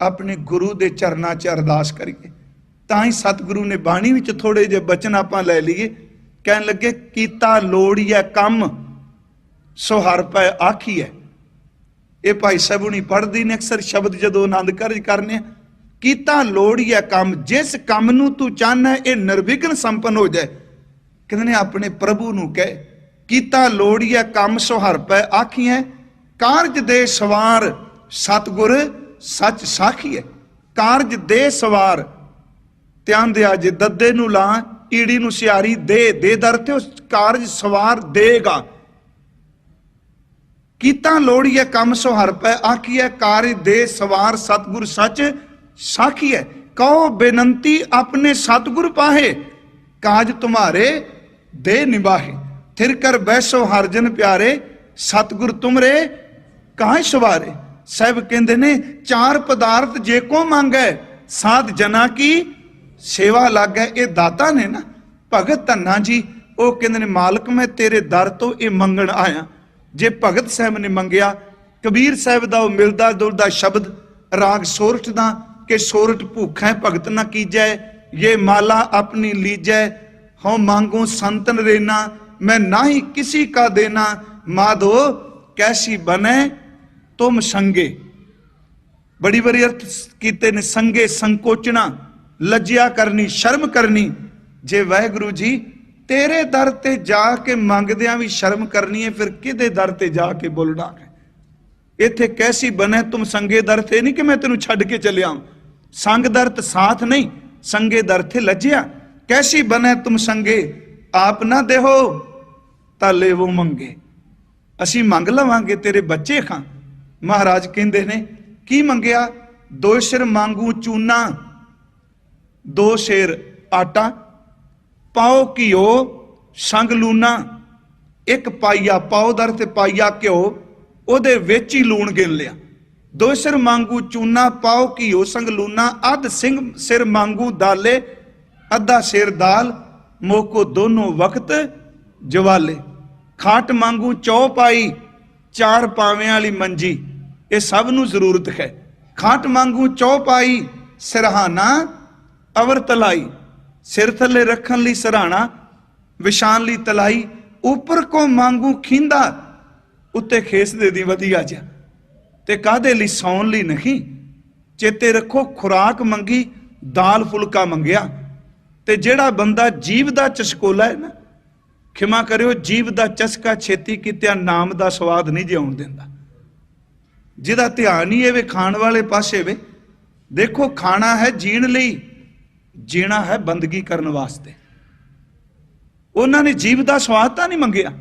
ਆਪਣੇ ਗੁਰੂ ਦੇ ਚਰਨਾਂ 'ਚ ਅਰਦਾਸ ਕਰੀਏ। ਤਾਂ ਹੀ ਸਤਿਗੁਰੂ ਨੇ ਬਾਣੀ ਵਿੱਚ ਥੋੜੇ ਜਿਹੇ ਬਚਨ ਆਪਾਂ ਲੈ ਲਈਏ। ਕਹਿਣ ਲੱਗੇ, ਕੀਤਾ ਲੋੜੀਐ ਕੰਮ, ਸੋ ਹਰ ਪੈ ਆਖੀਐ ਇਹ ਭਾਈ ਸਾਹਿਬ ਹੁਣੀ ਪੜ੍ਹਦੀ ਨੇ ਅਕਸਰ, ਸ਼ਬਦ ਜਦੋਂ ਆਨੰਦ ਕਾਰਜ ਕਰਨੇ ਆ। ਕੀਤਾ ਲੋੜੀਐ ਕੰਮ, ਜਿਸ ਕੰਮ ਨੂੰ ਤੂੰ ਚਾਹਨਾ, ਇਹ ਨਿਰਵਿਘਨ ਸੰਪਨ ਹੋ ਜਾਏ। ਕਹਿੰਦੇ ਨੇ, ਆਪਣੇ ਪ੍ਰਭੂ ਨੂੰ ਕਹੇ, ਕੀਤਾ ਲੋੜੀਐ ਕੰਮ, ਸੋ ਹਰ ਪੈ ਆਖੀਐ ਕਾਰਜ ਦੇ ਸਵਾਰ ਸਤਗੁਰ ਸੱਚ ਸਾਖੀ ਹੈ। ਕਾਰਜ ਦੇ ਸਵਾਰ ਧਿਆਨ ਦਿਆ ਜੇ ਦੱਦੇ ਨੂੰ ਲਾ, ਈੜੀ ਨੂੰ ਸਿਆਰੀ ਦੇ ਦੇ ਦਰ ਤੇ ਉਸ ਕਾਰਜ ਸਵਾਰ ਦੇਗਾ। ਕੀਤਾ ਲੋੜੀਐ ਕੰਮ ਸੋ ਪੈ ਆਖੀਐ ਕਾਰਜ ਦੇ ਸਵਾਰ ਸਤਗੁਰ ਸੱਚ ਸਾਖੀ ਹੈ। ਕਹੋ ਬੇਨੰਤੀ ਆਪਣੇ ਸਤਗੁਰ ਪਾਹੇ, ਕਾਜ ਤੁਮਾਰੇ ਦੇ ਨਿਭਾਹੇ। ਥਿਰ ਕਰ ਬੈਸੋ ਹਰ ਪਿਆਰੇ, ਸਤਗੁਰ ਤੁਮਰੇ ਕਾਹ ਸਵਾਰੇ? ਸਾਹਿਬ ਕਹਿੰਦੇ ਨੇ, ਚਾਰ ਪਦਾਰਥ ਜੇ ਕੋ ਮੰਗੈ, ਸਾਧ ਜਨਾ ਕੀ? ਸੇਵਾ ਲੱਗੈ, ਇਹ ਦਾਤਾ ਨੇ ਨਾ। ਭਗਤ ਧੰਨਾ ਜੀ, ਉਹ ਕਹਿੰਦੇ ਨੇ, ਮਾਲਕ ਮੈਂ ਤੇਰੇ ਦਰ ਤੋਂ ਇਹ ਮੰਗਣ ਆਇਆ। ਜੇ ਭਗਤ ਸਾਹਿਬ ਨੇ ਮੰਗਿਆ, ਕਬੀਰ ਸਾਹਿਬ ਦਾ ਉਹ ਮਿਲਦਾ ਦੁਲਦਾ ਸ਼ਬਦ, ਰਾਗ ਸੋਰਠ ਦਾ, ਕਿ ਸੋਰਠ ਭੂਖੈ ਭਗਤ ਨ ਕੀਜੈ ਇਹ ਮਾਲਾ ਆਪਣੀ ਲੀਜੈ, ਹਉ ਮੰਗੂ ਸੰਤਨ ਰੇਨਾ, ਮੈਂ ਨਾਹੀ ਕਿਸੇ ਕਾ ਦੇਨਾ। ਮਾਧੋ, ਕੈਸੀ ਬਨੇ ਤੁਮ ਸੰਗੇ। ਬੜੀ ਬੜੀ ਅਰਥ ਕੀਤੇ ਨੇ, ਸੰਗੇ ਸੰਕੋਚਣਾ, ਲੱਜਿਆ ਕਰਨੀ, ਸ਼ਰਮ ਕਰਨੀ। ਜੇ ਵਾਹਿਗੁਰੂ ਜੀ ਤੇਰੇ ਦਰ ਤੇ ਜਾ ਕੇ ਮੰਗਦਿਆਂ ਵੀ ਸ਼ਰਮ ਕਰਨੀ ਹੈ, ਫਿਰ ਕਿਹਦੇ ਦਰ ਤੇ ਜਾ ਕੇ ਬੋਲਣਾ ਹੈ? ਇੱਥੇ ਕੈਸੀ ਬਣੇ, ਤੁਮ ਸੰਗੇ ਦਰ ਤੇ ਨਹੀਂ ਕਿ ਮੈਂ ਤੈਨੂੰ ਛੱਡ ਕੇ ਚੱਲਿਆ ਸੰਗ ਦਰ ਸਾਥ ਨਹੀਂ, ਸੰਗੇ ਦਰ ਤੇ ਲੱਜਿਆ। ਕੈਸੀ ਬਣੇ ਤੁਮ ਸੰਗੇ, ਆਪ ਨਾ ਦੇਹੋ ਤਾਂ ਲੈਵੋ ਮੰਗੇ। ਅਸੀਂ ਮੰਗ ਲਵਾਂਗੇ ਤੇਰੇ ਬੱਚੇ ਖਾਂ। ਮਹਾਰਾਜ ਕਹਿੰਦੇ ਨੇ, ਕੀ ਮੰਗਿਆ? ਦੋ ਸਿਰ ਮੰਗੂ ਚੂਨਾ, ਦੋ ਸ਼ੇਰ ਆਟਾ, ਪਾਓ ਘਿਓ, ਸੰਗ ਲੂਨਾ ਇੱਕ ਪਾਈਆ ਪਾਓ ਦਰ ਤੇ ਪਾਈਆ ਘਿਓ, ਉਹਦੇ ਵਿੱਚ ਹੀ ਲੂਣ ਗਿਣ ਲਿਆ। ਦੋ ਸਿਰ ਮੰਗੂ ਚੂਨਾ, ਪਾਓ ਘਿਓ, ਸੰਗ ਲੂਨਾ ਅੱਧ ਸਿੰਘ ਸਿਰ ਮੰਗੂ ਦਾਲੇ, ਅੱਧਾ ਸਿਰ ਦਾਲ, ਮੋਕੋ ਦੋਨੋਂ ਵਕਤ ਜਵਾਲੇ। ਖਾਟ ਮੰਗੂ ਚੌ ਪਾਈ ਚਾਰ ਪਾਵਿਆਂ ਵਾਲੀ ਮੰਜੀ, ਇਹ ਸਭ ਨੂੰ ਜ਼ਰੂਰਤ ਹੈ। ਖਾਟ ਮੰਗੂ ਚੌ ਸਿਰਹਾਨਾ ਅਵਰ ਤਲਾਈ। ਸਿਰ ਥੱਲੇ ਰੱਖਣ ਲਈ ਸਰਾਣਾ ਵਿਸ਼ਾਨ ਲਈ ਤਲਾਈ। ਉੱਪਰ ਕੋ ਮੰਗੂ ਖਿੰਦਾ, ਉੱਤੇ ਖੇਸ ਦੇ ਦੀ ਵਧੀਆ ਜਿਹਾ। ਤੇ ਕਾਦੇ ਲਈ ਸੌਣ ਲਈ ਨਹੀਂ? ਚੇਤੇ ਰੱਖੋ, ਖੁਰਾਕ ਮੰਗੀ, ਦਾਲ ਫੁਲਕਾ ਮੰਗਿਆ। ਤੇ ਜਿਹੜਾ ਬੰਦਾ ਜੀਵ ਦਾ ਚਸਕੋਲਾ ਹੈ ਨਾ ਖਿਮਾ ਕਰਿਓ, ਜੀਵ ਦਾ ਚਸਕਾ ਛੇਤੀ ਕੀਤਿਆਂ ਨਾਮ ਦਾ ਸਵਾਦ ਨਹੀਂ ਜਿਉਣ ਦਿੰਦਾ। ਜਿਹਦਾ ਧਿਆਨ ਹੀ ਐਵੇਂ ਖਾਣ ਵਾਲੇ ਪਾਸੇ ਵੇ, ਦੇਖੋ ਖਾਣਾ ਹੈ ਜੀਣ ਲਈ, ਜੀਣਾ ਹੈ ਬੰਦਗੀ ਕਰਨ ਵਾਸਤੇ। ਉਹਨਾਂ ਨੇ ਜੀਵ ਦਾ ਸਵਾਦ ਤਾਂ ਨਹੀਂ ਮੰਗਿਆ।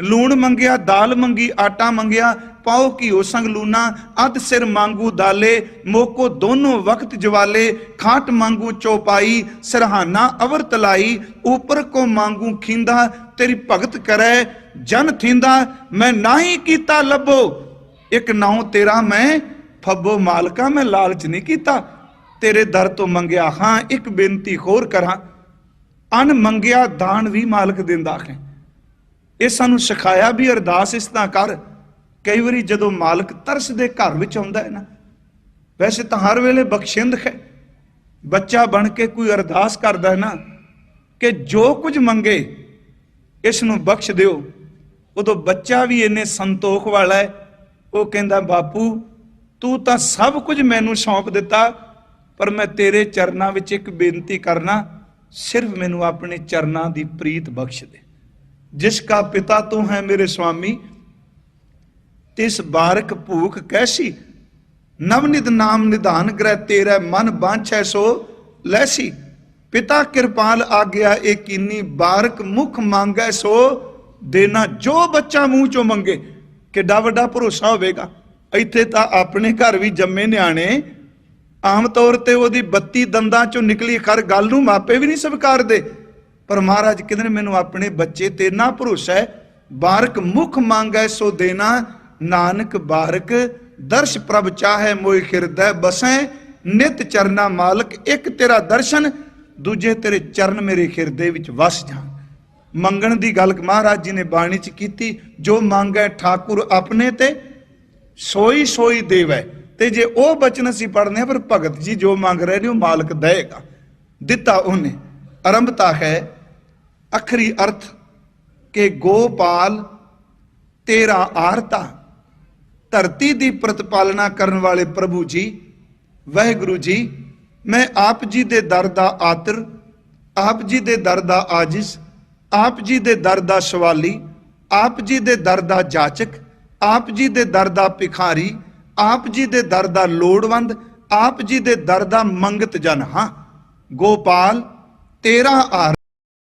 ਲੂਣ ਮੰਗਿਆ, ਦਾਲ ਮੰਗੀ, ਆਟਾ ਮੰਗਿਆ, ਪਾਓ ਘਿਓ, ਸੰਗ ਲੂਨਾ ਅੱਧ ਸਿਰ ਮੰਗੂ ਦਾਲੇ, ਮੋਕੋ ਦੋਨੋਂ ਵਕਤ ਜਵਾਲੇ, ਖਾਟ ਮੰਗੂ ਚੌਪਾਈ, ਸਰਹਾਨਾ ਅਵਰ ਤਲਾਈ ਉਪਰ ਕੋ ਮੰਗੂ ਖਿੰਦਾ ਤੇਰੀ ਭਗਤ ਕਰੈ, ਜਨ ਥਿੰਦਾ, ਮੈਂ ਨਾਹੀ ਕੀਤਾ ਲੱਭੋ। ਇੱਕ ਨਾਉ ਤੇਰਾ ਮੈਂ, ਫੱਬੋ ਮਾਲਕਾ ਮੈਂ ਲਾਲਚ ਨਹੀਂ ਕੀਤਾ। ਤੇਰੇ ਦਰ ਤੋਂ ਮੰਗਿਆ ਹਾਂ, ਇੱਕ ਬੇਨਤੀ ਹੋਰ ਕਰਾਂ। ਅਨ ਮੰਗਿਆ ਦਾਨ ਵੀ ਮਾਲਕ ਦਿੰਦਾ ਹੈ। ਇਹ ਸਾਨੂੰ ਸਿਖਾਇਆ ਵੀ ਅਰਦਾਸ ਇਸ ਤਰ੍ਹਾਂ ਕਰ। ਕਈ ਵਾਰੀ ਜਦੋਂ ਮਾਲਕ ਤਰਸ ਦੇ ਘਰ ਵਿੱਚ ਆਉਂਦਾ ਹੈ ਨਾ, ਵੈਸੇ ਤਾਂ ਹਰ ਵੇਲੇ ਬਖਸ਼ਿੰਦ ਹੈ। ਬੱਚਾ ਬਣ ਕੇ ਕੋਈ ਅਰਦਾਸ ਕਰਦਾ ਹੈ ਨਾ, ਕਿ ਜੋ ਕੁਝ ਮੰਗੇ ਇਸ ਨੂੰ ਬਖਸ਼ ਦਿਓ? ਉਦੋਂ ਬੱਚਾ ਵੀ ਇੰਨੇ ਸੰਤੋਖ ਵਾਲਾ ਹੈ। ਉਹ ਕਹਿੰਦਾ, ਬਾਪੂ, ਤੂੰ ਤਾਂ ਸਭ ਕੁਝ ਮੈਨੂੰ ਸੌਂਪ ਦਿੱਤਾ, ਪਰ ਮੈਂ ਤੇਰੇ ਚਰਨਾਂ ਵਿੱਚ ਇੱਕ ਬੇਨਤੀ ਕਰਨਾ, ਸਿਰਫ ਮੈਨੂੰ ਆਪਣੇ ਚਰਨਾਂ ਦੀ ਪ੍ਰੀਤ ਬਖਸ਼ ਦੇ। ਜਿਸ ਕਾ ਪਿਤਾ ਤੂੰ ਹੈ ਮੇਰੇ ਸੁਆਮੀ ਤਿਸ ਬਾਰਕ ਭੂਖ ਕੈਸੀ? ਨਵਨਿਤ ਨਾਮ ਨਿਧਾਨ ਗ੍ਰਹਿ ਤੇਰਾ ਮਨ ਬਾਂਛੈ ਸੋ ਲੈਸੀ। ਪਿਤਾ ਕਿਰਪਾਲ ਆਗਿਆ ਇਹ ਕੀਨੀ ਬਾਰਕ ਮੁਖ ਮੰਗੈ ਸੋ ਦੇਣਾ ਜੋ ਬੱਚਾ ਮੂੰਹ ਚੋਂ ਮੰਗੇ, ਕਿੱਡਾ ਵੱਡਾ ਭਰੋਸਾ ਹੋਵੇਗਾ। ਇੱਥੇ ਤਾਂ ਆਪਣੇ ਘਰ ਵੀ ਜੰਮੇ ਨਿਆਣੇ, ਆਮ ਤੌਰ ਤੇ ਉਹਦੀ 32 ਦੰਦਾਂ ਚੋਂ ਨਿਕਲੀ, ਖਰ ਗੱਲ ਨੂੰ ਮਾਪੇ ਵੀ ਨਹੀਂ ਸਵੀਕਾਰਦੇ। ਪਰ ਮਹਾਰਾਜ ਕਹਿੰਦੇ ਨੇ, ਮੈਨੂੰ ਆਪਣੇ ਬੱਚੇ ਤੇ ਨਾ ਭਰੋਸਾ ਹੈ, ਬਾਰਕ ਮੁਖ ਮੰਗੈ ਸੋ ਦੇਣਾ ਨਾਨਕ ਬਾਰਕ, ਦਰਸ਼ ਪ੍ਰਭ ਚਾਹੇ ਮੋਇ ਹਿਰਦੈ ਬਸੈ ਨਿਤ ਚਰਨਾ ਮਾਲਕ, ਇੱਕ ਤੇਰਾ ਦਰਸ਼ਨ ਦੂਜੇ ਤੇਰੇ ਚਰਨ ਮੇਰੇ ਖਿਰਦੇ ਵਿੱਚ ਵਸ ਜਾਣ। ਮੰਗਣ ਦੀ ਗੱਲ ਮਹਾਰਾਜ ਜੀ ਨੇ ਬਾਣੀ ਚ ਕੀਤੀ, ਜੋ ਮੰਗੈ ਠਾਕੁਰ ਆਪਣੇ ਤੇ, ਸੋਈ ਸੋਈ ਦੇਵੈ। ਤੇ ਜੇ ਉਹ ਬਚਨ ਅਸੀਂ ਪੜਨੇ ਪਰ ਭਗਤ ਜੀ ਜੋ ਮੰਗ ਰਹੇ ਨੇ ਉਹ ਮਾਲਕ ਦੇਗਾ ਦਿੱਤਾ ਉਹਨੇ। ਆਰੰਭਤਾ ਹੈ, ਅਖਰੀ ਅਰਥ, ਕਿ ਗੋਪਾਲ, ਤੇਰਾ ਆਰਤਾ, ਧਰਤੀ ਦੀ ਪ੍ਰਤਪਾਲਨਾ ਕਰਨ ਵਾਲੇ ਪ੍ਰਭੂ ਜੀ, ਵਾਹਿਗੁਰੂ ਜੀ ਮੈਂ ਆਪ ਜੀ ਦੇ ਦਰ ਦਾ ਆਤਰ ਆਪ ਜੀ ਦੇ ਦਰ ਦਾ ਆਜਿਜ਼ ਆਪ ਜੀ ਦੇ ਦਰ ਦਾ ਸਵਾਲੀ, ਆਪ ਜੀ ਦੇ ਦਰ ਦਾ ਜਾਚਕ, ਆਪ ਜੀ ਦੇ ਦਰ ਦਾ ਭਿਖਾਰੀ, ਆਪ ਜੀ ਦੇ ਦਰ ਦਾ ਲੋੜਵੰਦ, ਆਪ ਜੀ ਦੇ ਦਰ ਦਾ ਮੰਗਤ ਜਨ ਹਾਂ। ਗੋਪਾਲ, ਤੇਰਾ ਆਰ